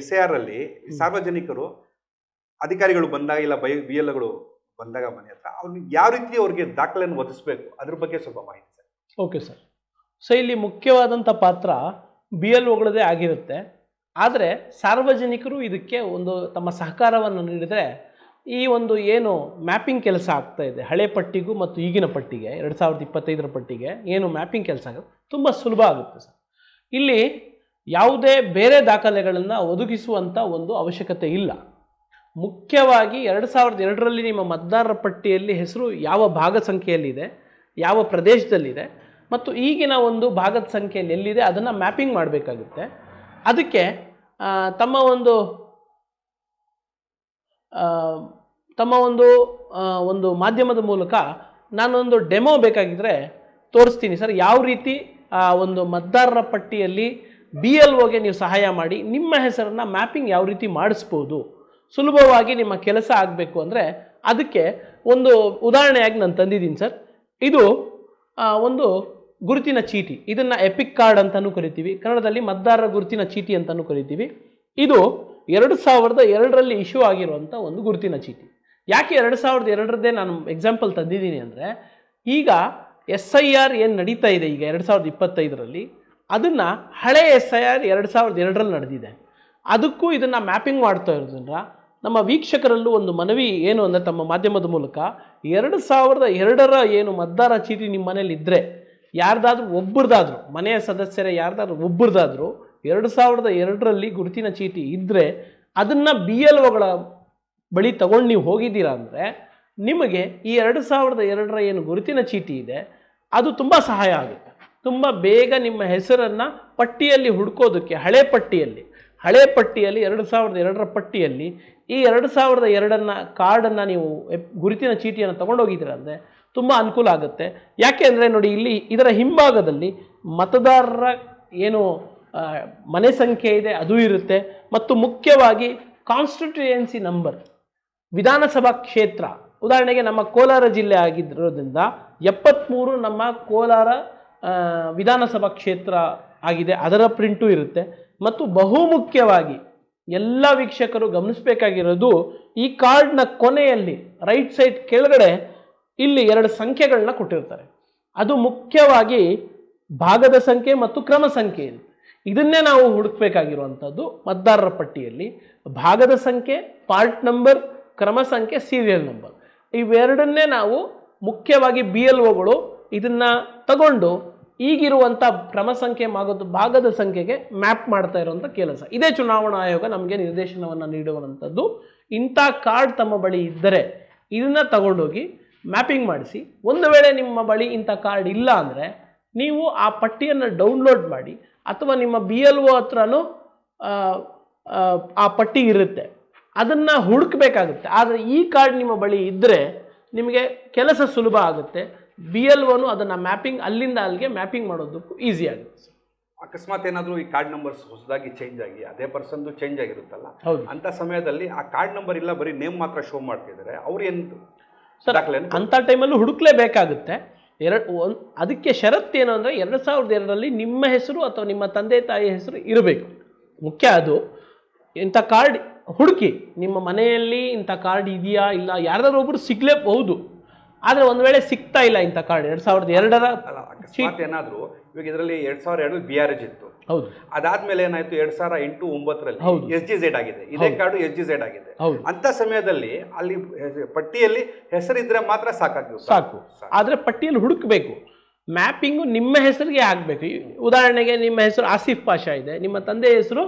ಎಸ್ ಎ ಆರ್ ಅಲ್ಲಿ ಸಾರ್ವಜನಿಕರು ಅಧಿಕಾರಿಗಳು ಬಂದಾಗ ಇಲ್ಲ ಬೈ ಬಿ ಎಲ್ಗಳು ಬಂದಾಗ ಮನೆ ಹತ್ರ ಅವ್ರಿಗೆ ಯಾವ ರೀತಿ ಅವ್ರಿಗೆ ದಾಖಲೆಯನ್ನು ಒದಗಿಸ್ಬೇಕು? ಅದ್ರ ಬಗ್ಗೆ ಸ್ವಲ್ಪ ಮಾಹಿತಿ ಸರ್. Okay sir. ಸೊ ಇಲ್ಲಿ ಮುಖ್ಯವಾದಂಥ ಪಾತ್ರ ಬಿ ಎಲ್ ಒಗಳದೇ ಆಗಿರುತ್ತೆ. ಆದರೆ ಸಾರ್ವಜನಿಕರು ಇದಕ್ಕೆ ಒಂದು ತಮ್ಮ ಸಹಕಾರವನ್ನು ನೀಡಿದರೆ ಈ ಒಂದು ಏನು ಮ್ಯಾಪಿಂಗ್ ಕೆಲಸ ಆಗ್ತಾ ಇದೆ. ಹಳೆ ಪಟ್ಟಿಗೂ ಮತ್ತು ಈಗಿನ ಪಟ್ಟಿಗೆ ಎರಡು ಸಾವಿರದ ಇಪ್ಪತ್ತೈದರ ಪಟ್ಟಿಗೆ ಏನು ಮ್ಯಾಪಿಂಗ್ ಕೆಲಸ ಆಗುತ್ತೆ. ತುಂಬ ಸುಲಭ ಆಗುತ್ತೆ ಸರ್. ಇಲ್ಲಿ ಯಾವುದೇ ಬೇರೆ ದಾಖಲೆಗಳನ್ನು ಒದಗಿಸುವಂಥ ಒಂದು ಅವಶ್ಯಕತೆ ಇಲ್ಲ. ಮುಖ್ಯವಾಗಿ ಎರಡು ಸಾವಿರದ ಎರಡರಲ್ಲಿ ನಿಮ್ಮ ಮತದಾರರ ಪಟ್ಟಿಯಲ್ಲಿ ಹೆಸರು ಯಾವ ಭಾಗ ಸಂಖ್ಯೆಯಲ್ಲಿದೆ, ಯಾವ ಪ್ರದೇಶದಲ್ಲಿದೆ ಮತ್ತು ಈಗಿನ ಒಂದು ಭಾಗದ ಸಂಖ್ಯೆಯಲ್ಲಿ ಎಲ್ಲಿದೆ ಅದನ್ನು ಮ್ಯಾಪಿಂಗ್ ಮಾಡಬೇಕಾಗುತ್ತೆ. ಅದಕ್ಕೆ ತಮ್ಮ ಒಂದು ತಮ್ಮ ಒಂದು ಒಂದು ಮಾಧ್ಯಮದ ಮೂಲಕ ನಾನೊಂದು ಡೆಮೋ ಬೇಕಾಗಿದ್ದರೆ ತೋರಿಸ್ತೀನಿ ಸರ್. ಯಾವ ರೀತಿ ಒಂದು ಮತದಾರರ ಪಟ್ಟಿಯಲ್ಲಿ ಬಿ ಎಲ್ ಒಗೆ ನೀವು ಸಹಾಯ ಮಾಡಿ ನಿಮ್ಮ ಹೆಸರನ್ನು ಮ್ಯಾಪಿಂಗ್ ಯಾವ ರೀತಿ ಮಾಡಿಸ್ಬೋದು, ಸುಲಭವಾಗಿ ನಿಮ್ಮ ಕೆಲಸ ಆಗಬೇಕು ಅಂದರೆ ಅದಕ್ಕೆ ಒಂದು ಉದಾಹರಣೆಯಾಗಿ ನಾನು ತಂದಿದ್ದೀನಿ ಸರ್. ಇದು ಒಂದು ಗುರುತಿನ ಚೀಟಿ. ಇದನ್ನು ಎಪಿಕ್ ಕಾರ್ಡ್ ಅಂತಲೂ ಕರಿತೀವಿ. ಕನ್ನಡದಲ್ಲಿ ಮತದಾರರ ಗುರುತಿನ ಚೀಟಿ ಅಂತಲೂ ಕರಿತೀವಿ. ಇದು ಎರಡು ಸಾವಿರದ ಎರಡರಲ್ಲಿ ಇಶ್ಯೂ ಆಗಿರುವಂಥ ಒಂದು ಗುರುತಿನ ಚೀಟಿ. ಯಾಕೆ ಎರಡು ಸಾವಿರದ ಎರಡರದ್ದೇ ನಾನು ಎಕ್ಸಾಂಪಲ್ ತಂದಿದ್ದೀನಿ ಅಂದರೆ, ಈಗ ಎಸ್ ಐ ಆರ್ ಏನು ನಡೀತಾ ಇದೆ ಈಗ ಎರಡು ಸಾವಿರದ ಇಪ್ಪತ್ತೈದರಲ್ಲಿ? ಅದನ್ನು ಹಳೆ ಎಸ್ ಐ ಆರ್ ಎರಡು ಸಾವಿರದ ಎರಡರಲ್ಲಿ ನಡೆದಿದೆ. ಅದಕ್ಕೂ ಇದನ್ನು ಮ್ಯಾಪಿಂಗ್ ಮಾಡ್ತಾ ಇರೋದ್ರಿಂದ ನಮ್ಮ ವೀಕ್ಷಕರಲ್ಲೂ ಒಂದು ಮನವಿ ಏನು ಅಂದರೆ ತಮ್ಮ ಮಾಧ್ಯಮದ ಮೂಲಕ ಎರಡು ಸಾವಿರದ ಎರಡರ ಏನು ಮತದಾರ ಚೀಟಿ ನಿಮ್ಮ ಮನೇಲಿ ಇದ್ದರೆ ಯಾರ್ದಾದ್ರೂ ಒಬ್ಬರದಾದ್ರೂ ಮನೆಯ ಸದಸ್ಯರೇ ಯಾರ್ದಾದ್ರೂ ಒಬ್ಬರದಾದ್ರೂ ಎರಡು ಸಾವಿರದ ಎರಡರಲ್ಲಿ ಗುರುತಿನ ಚೀಟಿ ಇದ್ದರೆ ಅದನ್ನು ಬಿ ಎಲ್ ಒಗಳ ಬಳಿ ತಗೊಂಡು ನೀವು ಹೋಗಿದ್ದೀರಾ ಅಂದರೆ ನಿಮಗೆ ಈ ಎರಡು ಸಾವಿರದ ಎರಡರ ಏನು ಗುರುತಿನ ಚೀಟಿ ಇದೆ, ಅದು ತುಂಬ ಸಹಾಯ ಆಗುತ್ತೆ. ತುಂಬ ಬೇಗ ನಿಮ್ಮ ಹೆಸರನ್ನು ಪಟ್ಟಿಯಲ್ಲಿ ಹುಡ್ಕೋದಕ್ಕೆ, ಹಳೆ ಪಟ್ಟಿಯಲ್ಲಿ. ಹಳೆ ಪಟ್ಟಿಯಲ್ಲಿ ಎರಡು ಸಾವಿರದ ಎರಡರ ಪಟ್ಟಿಯಲ್ಲಿ ಈ ಎರಡು ಸಾವಿರದ ಎರಡನ್ನು ಕಾರ್ಡನ್ನು ನೀವು ಗುರುತಿನ ಚೀಟಿಯನ್ನು ತೊಗೊಂಡೋಗಿದ್ದೀರ ಅಂದರೆ ತುಂಬ ಅನುಕೂಲ ಆಗುತ್ತೆ. ಯಾಕೆ ಅಂದರೆ ನೋಡಿ ಇಲ್ಲಿ ಇದರ ಹಿಂಭಾಗದಲ್ಲಿ ಮತದಾರರ ಏನು ಮನೆ ಸಂಖ್ಯೆ ಇದೆ, ಅದು ಇರುತ್ತೆ. ಮತ್ತು ಮುಖ್ಯವಾಗಿ ಕಾನ್ಸ್ಟಿಟ್ಯೂಯೆನ್ಸಿ ನಂಬರ್ ವಿಧಾನಸಭಾ ಕ್ಷೇತ್ರ. ಉದಾಹರಣೆಗೆ ನಮ್ಮ ಕೋಲಾರ ಜಿಲ್ಲೆ ಆಗಿರೋದ್ರಿಂದ ಎಪ್ಪತ್ತ್ಮೂರು ನಮ್ಮ ಕೋಲಾರ ವಿಧಾನಸಭಾ ಕ್ಷೇತ್ರ ಆಗಿದೆ, ಅದರ ಪ್ರಿಂಟು ಇರುತ್ತೆ. ಮತ್ತು ಬಹುಮುಖ್ಯವಾಗಿ ಎಲ್ಲ ವೀಕ್ಷಕರು ಗಮನಿಸಬೇಕಾಗಿರೋದು, ಈ ಕಾರ್ಡ್ನ ಕೊನೆಯಲ್ಲಿ ರೈಟ್ ಸೈಡ್ ಕೆಳಗಡೆ ಇಲ್ಲಿ ಎರಡು ಸಂಖ್ಯೆಗಳನ್ನ ಕೊಟ್ಟಿರ್ತಾರೆ. ಅದು ಮುಖ್ಯವಾಗಿ ಭಾಗದ ಸಂಖ್ಯೆ ಮತ್ತು ಕ್ರಮ ಸಂಖ್ಯೆ ಇದೆ ಇದನ್ನೇ ನಾವು ಹುಡುಕಬೇಕಾಗಿರುವಂಥದ್ದು ಮತದಾರರ ಪಟ್ಟಿಯಲ್ಲಿ. ಭಾಗದ ಸಂಖ್ಯೆ, ಪಾರ್ಟ್ ನಂಬರ್, ಕ್ರಮ ಸಂಖ್ಯೆ, ಸೀರಿಯಲ್ ನಂಬರ್. ಇವೆರಡನ್ನೇ ನಾವು ಮುಖ್ಯವಾಗಿ ಬಿ ಎಲ್ ಒಗಳು ಇದನ್ನು ತಗೊಂಡು ಈಗಿರುವಂಥ ಕ್ರಮ ಸಂಖ್ಯೆ ಮಾಗೋದು ಭಾಗದ ಸಂಖ್ಯೆಗೆ ಮ್ಯಾಪ್ ಮಾಡ್ತಾ ಇರುವಂಥ ಕೆಲಸ. ಇದೇ ಚುನಾವಣಾ ಆಯೋಗ ನಮಗೆ ನಿರ್ದೇಶನವನ್ನು ನೀಡುವಂಥದ್ದು ಇಂಥ ಕಾರ್ಡ್ ತಮ್ಮ ಬಳಿ ಇದ್ದರೆ ಇದನ್ನು ತಗೊಂಡೋಗಿ ಮ್ಯಾಪಿಂಗ್ ಮಾಡಿಸಿ ಒಂದು ವೇಳೆ ನಿಮ್ಮ ಬಳಿ ಇಂಥ ಕಾರ್ಡ್ ಇಲ್ಲ ಅಂದರೆ ನೀವು ಆ ಪಟ್ಟಿಯನ್ನು ಡೌನ್ಲೋಡ್ ಮಾಡಿ ಅಥವಾ ನಿಮ್ಮ ಬಿ ಎಲ್ ಒ ಹತ್ರನೂ ಆ, ಪಟ್ಟಿ ಇರುತ್ತೆ. ಅದನ್ನು ಹುಡುಕಬೇಕಾಗುತ್ತೆ. ಆದರೆ ಈ ಕಾರ್ಡ್ ನಿಮ್ಮ ಬಳಿ ಇದ್ದರೆ ನಿಮಗೆ ಕೆಲಸ ಸುಲಭ ಆಗುತ್ತೆ. ಬಿ ಎಲ್ ಒನು ಅದನ್ನು ಮ್ಯಾಪಿಂಗ್ ಅಲ್ಲಿಂದ ಅಲ್ಲಿಗೆ ಮ್ಯಾಪಿಂಗ್ ಮಾಡೋದಕ್ಕೂ ಈಸಿ ಆಗುತ್ತೆ. ಅಕಸ್ಮಾತ್ ಏನಾದರೂ ಈ ಕಾರ್ಡ್ ನಂಬರ್ಸ್ ಹೊಸದಾಗಿ ಚೇಂಜ್ ಆಗಿ ಅದೇ ಪರ್ಸನ್ದು ಚೇಂಜ್ ಆಗಿರುತ್ತಲ್ಲ? ಹೌದು. ಅಂತ ಸಮಯದಲ್ಲಿ ಆ ಕಾರ್ಡ್ ನಂಬರ್ ಇಲ್ಲ ಬರೀ ನೇಮ್ ಮಾತ್ರ ಶೋ ಮಾಡ್ತಿದ್ದಾರೆ ಅವ್ರು ಏನು ಸರ್ ಅಂಥ ಟೈಮಲ್ಲೂ ಹುಡುಕ್ಲೇಬೇಕಾಗುತ್ತೆ. ಎರಡು ಒಂದು ಅದಕ್ಕೆ ಏನು ಅಂದರೆ ಎರಡು ಸಾವಿರದ ಎರಡರಲ್ಲಿ ನಿಮ್ಮ ಹೆಸರು ಅಥವಾ ನಿಮ್ಮ ತಂದೆ ತಾಯಿ ಹೆಸರು ಇರಬೇಕು. ಮುಖ್ಯ ಅದು ಇಂಥ ಕಾರ್ಡ್ ಹುಡುಕಿ ನಿಮ್ಮ ಮನೆಯಲ್ಲಿ ಇಂಥ ಕಾರ್ಡ್ ಇದೆಯಾ ಇಲ್ಲ ಯಾರ್ದಾರು ಒಬ್ಬರು ಸಿಗಲೇಬಹುದು. ಆದರೆ ಒಂದು ವೇಳೆ ಸಿಗ್ತಾ ಇಲ್ಲ ಇಂಥ ಕಾರ್ಡ್ ಎರಡು ಸಾವಿರದ ಎರಡರ ಸೀಟ್ ಅಕಸ್ಮಾತ್ ಏನಾದರೂ ಇವಾಗ ಇದರಲ್ಲಿ ಎರಡ್ ಸಾವಿರ ಎರಡು ಬಿ ಆರ್ ಎಜ್ ಇತ್ತು. ಹೌದು. ಅದಾದ್ಮೇಲೆ ಏನಾಯ್ತು ಎರಡ್ ಸಾವಿರ ಎಂಟು ಒಂಬತ್ತರಲ್ಲಿ. ಎಸ್ ಜಿ ಝೆಡ್ ಆಗಿದೆ. ಇದೇ ಕಾರ್ಡು ಎಸ್ ಜಿ ಝೆಡ್ ಆಗಿದೆ. ಹೌದು. ಅಂತ ಸಮಯದಲ್ಲಿ ಅಲ್ಲಿ ಪಟ್ಟಿಯಲ್ಲಿ ಹೆಸರಿದ್ರೆ ಮಾತ್ರ ಸಾಕಾಗ್ತದೆ ಸಾಕು. ಆದರೆ ಪಟ್ಟಿಯಲ್ಲಿ ಹುಡುಕಬೇಕು. ಮ್ಯಾಪಿಂಗು ನಿಮ್ಮ ಹೆಸರಿಗೆ ಆಗಬೇಕು. ಉದಾಹರಣೆಗೆ ನಿಮ್ಮ ಹೆಸರು ಆಸಿಫ್ ಪಾಷಾ ಇದೆ. ನಿಮ್ಮ ತಂದೆ ಹೆಸರು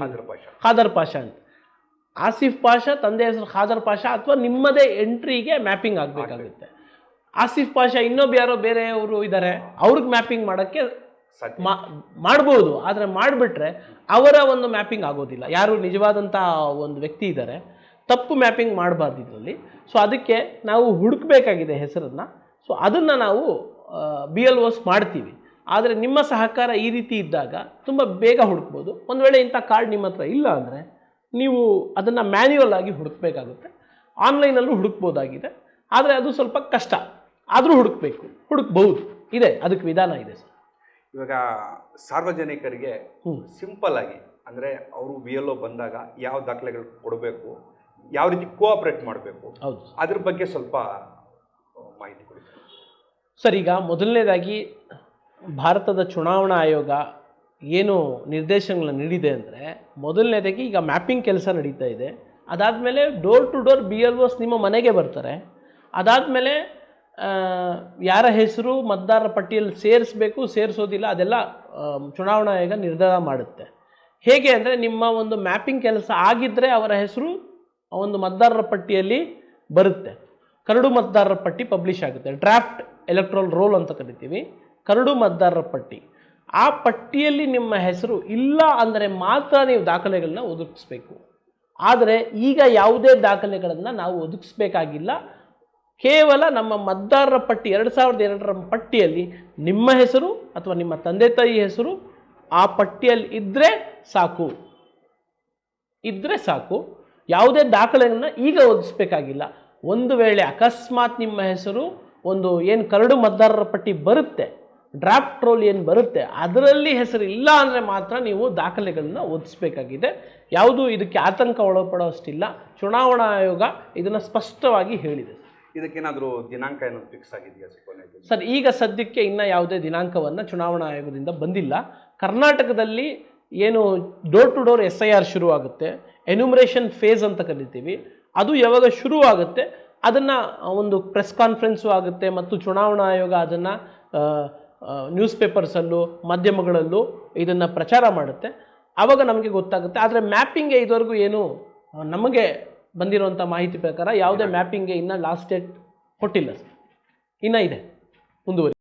ಖಾದರ್ ಪಾಷಾ. ಖಾದರ್ ಪಾಷಾ ಅಂತ. ಆಸಿಫ್ ಪಾಷ ತಂದೆ ಹೆಸರು ಖಾದರ್ ಪಾಷಾ ಅಥವಾ ನಿಮ್ಮದೇ ಎಂಟ್ರಿಗೆ ಮ್ಯಾಪಿಂಗ್ ಆಗಬೇಕಾಗುತ್ತೆ. ಆಸಿಫ್ ಪಾಷ ಇನ್ನೊಬ್ಬ ಯಾರೋ ಬೇರೆಯವರು ಇದ್ದಾರೆ ಅವ್ರಿಗೆ ಮ್ಯಾಪಿಂಗ್ ಮಾಡೋಕ್ಕೆ ಮಾಡ್ಬೋದು ಆದರೆ ಮಾಡಿಬಿಟ್ರೆ ಅವರ ಒಂದು ಮ್ಯಾಪಿಂಗ್ ಆಗೋದಿಲ್ಲ. ಯಾರು ನಿಜವಾದಂಥ ಒಂದು ವ್ಯಕ್ತಿ ಇದ್ದಾರೆ ತಪ್ಪು ಮ್ಯಾಪಿಂಗ್ ಮಾಡಬಾರ್ದು ಇದರಲ್ಲಿ. ಸೊ ಅದಕ್ಕೆ ನಾವು ಹುಡುಕಬೇಕಾಗಿದೆ ಹೆಸರನ್ನು. ಸೊ ಅದನ್ನು ನಾವು ಬಿ ಎಲ್ ಓಸ್ ಮಾಡ್ತೀವಿ. ಆದರೆ ನಿಮ್ಮ ಸಹಕಾರ ಈ ರೀತಿ ಇದ್ದಾಗ ತುಂಬ ಬೇಗ ಹುಡುಕ್ಬೋದು. ಒಂದು ವೇಳೆ ಇಂಥ ಕಾರ್ಡ್ ನಿಮ್ಮ ಹತ್ರ ಇಲ್ಲ ಅಂದರೆ ನೀವು ಅದನ್ನು ಮ್ಯಾನ್ಯುವಲ್ ಆಗಿ ಹುಡುಕಬೇಕಾಗುತ್ತೆ. ಆನ್ಲೈನಲ್ಲೂ ಹುಡುಕ್ಬೋದಾಗಿದೆ. ಆದರೆ ಅದು ಸ್ವಲ್ಪ ಕಷ್ಟ. ಆದರೂ ಹುಡುಕ್ಬೇಕು. ಹುಡುಕ್ಬಹುದು ಇದೆ. ಅದಕ್ಕೆ ವಿಧಾನ ಇದೆ ಸರ್. ಇವಾಗ ಸಾರ್ವಜನಿಕರಿಗೆ ಹ್ಞೂ ಸಿಂಪಲ್ ಆಗಿ ಅಂದರೆ ಅವರು ವಿ ಎಲ್ ಒ ಬಂದಾಗ ಯಾವ ದಾಖಲೆಗಳು ಕೊಡಬೇಕು ಯಾವ ರೀತಿ ಕೋಆಪ್ರೇಟ್ ಮಾಡಬೇಕು ಹೌದು. ಅದ್ರ ಬಗ್ಗೆ ಸ್ವಲ್ಪ ಮಾಹಿತಿ ಕೊಡಿ ಸರ್ ಈಗ ಮೊದಲನೇದಾಗಿ ಭಾರತದ ಚುನಾವಣಾ ಆಯೋಗ ಏನು ನಿರ್ದೇಶನಗಳನ್ನ ನೀಡಿದೆ ಅಂದರೆ ಮೊದಲನೇದಾಗಿ ಈಗ ಮ್ಯಾಪಿಂಗ್ ಕೆಲಸ ನಡೀತಾ ಇದೆ. ಅದಾದಮೇಲೆ door to door B L Os ನಿಮ್ಮ ಮನೆಗೆ ಬರ್ತಾರೆ. ಅದಾದಮೇಲೆ ಯಾರ ಹೆಸರು, ಮತದಾರರ ಪಟ್ಟಿಯಲ್ಲಿ ಸೇರಿಸ್ಬೇಕು, ಸೇರಿಸೋದಿಲ್ಲ, ಅದೆಲ್ಲ ಚುನಾವಣಾ ಆಯೋಗ ನಿರ್ಧಾರ ಮಾಡುತ್ತೆ. ಹೇಗೆ ಅಂದರೆ ನಿಮ್ಮ ಒಂದು ಮ್ಯಾಪಿಂಗ್ ಕೆಲಸ ಆಗಿದ್ದರೆ ಅವರ ಹೆಸರು ಒಂದು ಮತದಾರರ ಪಟ್ಟಿಯಲ್ಲಿ ಬರುತ್ತೆ. ಕರಡು ಮತದಾರರ ಪಟ್ಟಿ ಪಬ್ಲಿಷ್ ಆಗುತ್ತೆ. ಡ್ರಾಫ್ಟ್ ಎಲೆಕ್ಟ್ರಲ್ ರೋಲ್ ಅಂತ ಕರಿತೀವಿ. ಕರಡು ಮತದಾರರ ಪಟ್ಟಿ. ಆ ಪಟ್ಟಿಯಲ್ಲಿ ನಿಮ್ಮ ಹೆಸರು ಇಲ್ಲ ಅಂದರೆ ಮಾತ್ರ ನೀವು ದಾಖಲೆಗಳನ್ನ ಒದಗಿಸ್ಬೇಕು. ಆದರೆ ಈಗ ಯಾವುದೇ ದಾಖಲೆಗಳನ್ನು ನಾವು ಒದಗಿಸ್ಬೇಕಾಗಿಲ್ಲ. ಕೇವಲ ನಮ್ಮ ಮತದಾರರ ಪಟ್ಟಿ, ಎರಡು ಸಾವಿರದ ಎರಡರ ಪಟ್ಟಿಯಲ್ಲಿ ನಿಮ್ಮ ಹೆಸರು ಅಥವಾ ನಿಮ್ಮ ತಂದೆ ತಾಯಿ ಹೆಸರು ಆ ಪಟ್ಟಿಯಲ್ಲಿ ಇದ್ದರೆ ಸಾಕು. ಇದ್ದರೆ ಸಾಕು. ಯಾವುದೇ ದಾಖಲೆಗಳನ್ನ ಈಗ ಒದಗಿಸ್ಬೇಕಾಗಿಲ್ಲ. ಒಂದು ವೇಳೆ ಅಕಸ್ಮಾತ್ ನಿಮ್ಮ ಹೆಸರು ಒಂದು ಏನು ಕರಡು ಮತದಾರರ ಪಟ್ಟಿ ಬರುತ್ತೆ ಡ್ರಾಫ್ಟ್ ಟ್ರೋಲ್ ಏನು ಬರುತ್ತೆ ಅದರಲ್ಲಿ ಹೆಸರು ಇಲ್ಲ ಅಂದರೆ ಮಾತ್ರ ನೀವು ದಾಖಲೆಗಳನ್ನು ಒದಿಸ್ಬೇಕಾಗಿದೆ ಯಾವುದು ಇದಕ್ಕೆ ಆತಂಕ ಒಳಪಡೋಷ್ಟಿಲ್ಲ ಚುನಾವಣಾ ಆಯೋಗ ಇದನ್ನು ಸ್ಪಷ್ಟವಾಗಿ ಹೇಳಿದೆ. ಇದಕ್ಕೇನಾದರೂ ದಿನಾಂಕ ಏನು ಫಿಕ್ಸ್ ಆಗಿದೆಯಾ ಸರ್ ಸರ್ ಈಗ ಸದ್ಯಕ್ಕೆ ಇನ್ನೂ ಯಾವುದೇ ದಿನಾಂಕವನ್ನು ಚುನಾವಣಾ ಆಯೋಗದಿಂದ ಬಂದಿಲ್ಲ. ಕರ್ನಾಟಕದಲ್ಲಿ ಏನು door to door S I R ಶುರುವಾಗುತ್ತೆ. ಎನ್ಯುಮರೇಷನ್ ಫೇಸ್ ಅಂತ ಕರಿತೀವಿ. ಅದು ಯಾವಾಗ ಶುರುವಾಗುತ್ತೆ ಅದನ್ನು ಒಂದು ಪ್ರೆಸ್ ಕಾನ್ಫರೆನ್ಸು ಆಗುತ್ತೆ ಮತ್ತು ಚುನಾವಣಾ ಆಯೋಗ ಅದನ್ನು ನ್ಯೂಸ್ ಪೇಪರ್ಸಲ್ಲೂ ಮಾಧ್ಯಮಗಳಲ್ಲೂ ಇದನ್ನು ಪ್ರಚಾರ ಮಾಡುತ್ತೆ. ಆವಾಗ ನಮಗೆ ಗೊತ್ತಾಗುತ್ತೆ. ಆದರೆ ಮ್ಯಾಪಿಂಗ್ಗೆ ಇದುವರೆಗೂ ಏನು ನಮಗೆ ಬಂದಿರುವಂಥ ಮಾಹಿತಿ ಪ್ರಕಾರ ಯಾವುದೇ ಮ್ಯಾಪಿಂಗ್ಗೆ ಇನ್ನೂ ಲಾಸ್ಟ್ ಡೇಟ್ ಕೊಟ್ಟಿಲ್ಲ ಸರ್. ಇನ್ನೂ ಇದೆ. ಮುಂದುವರಿ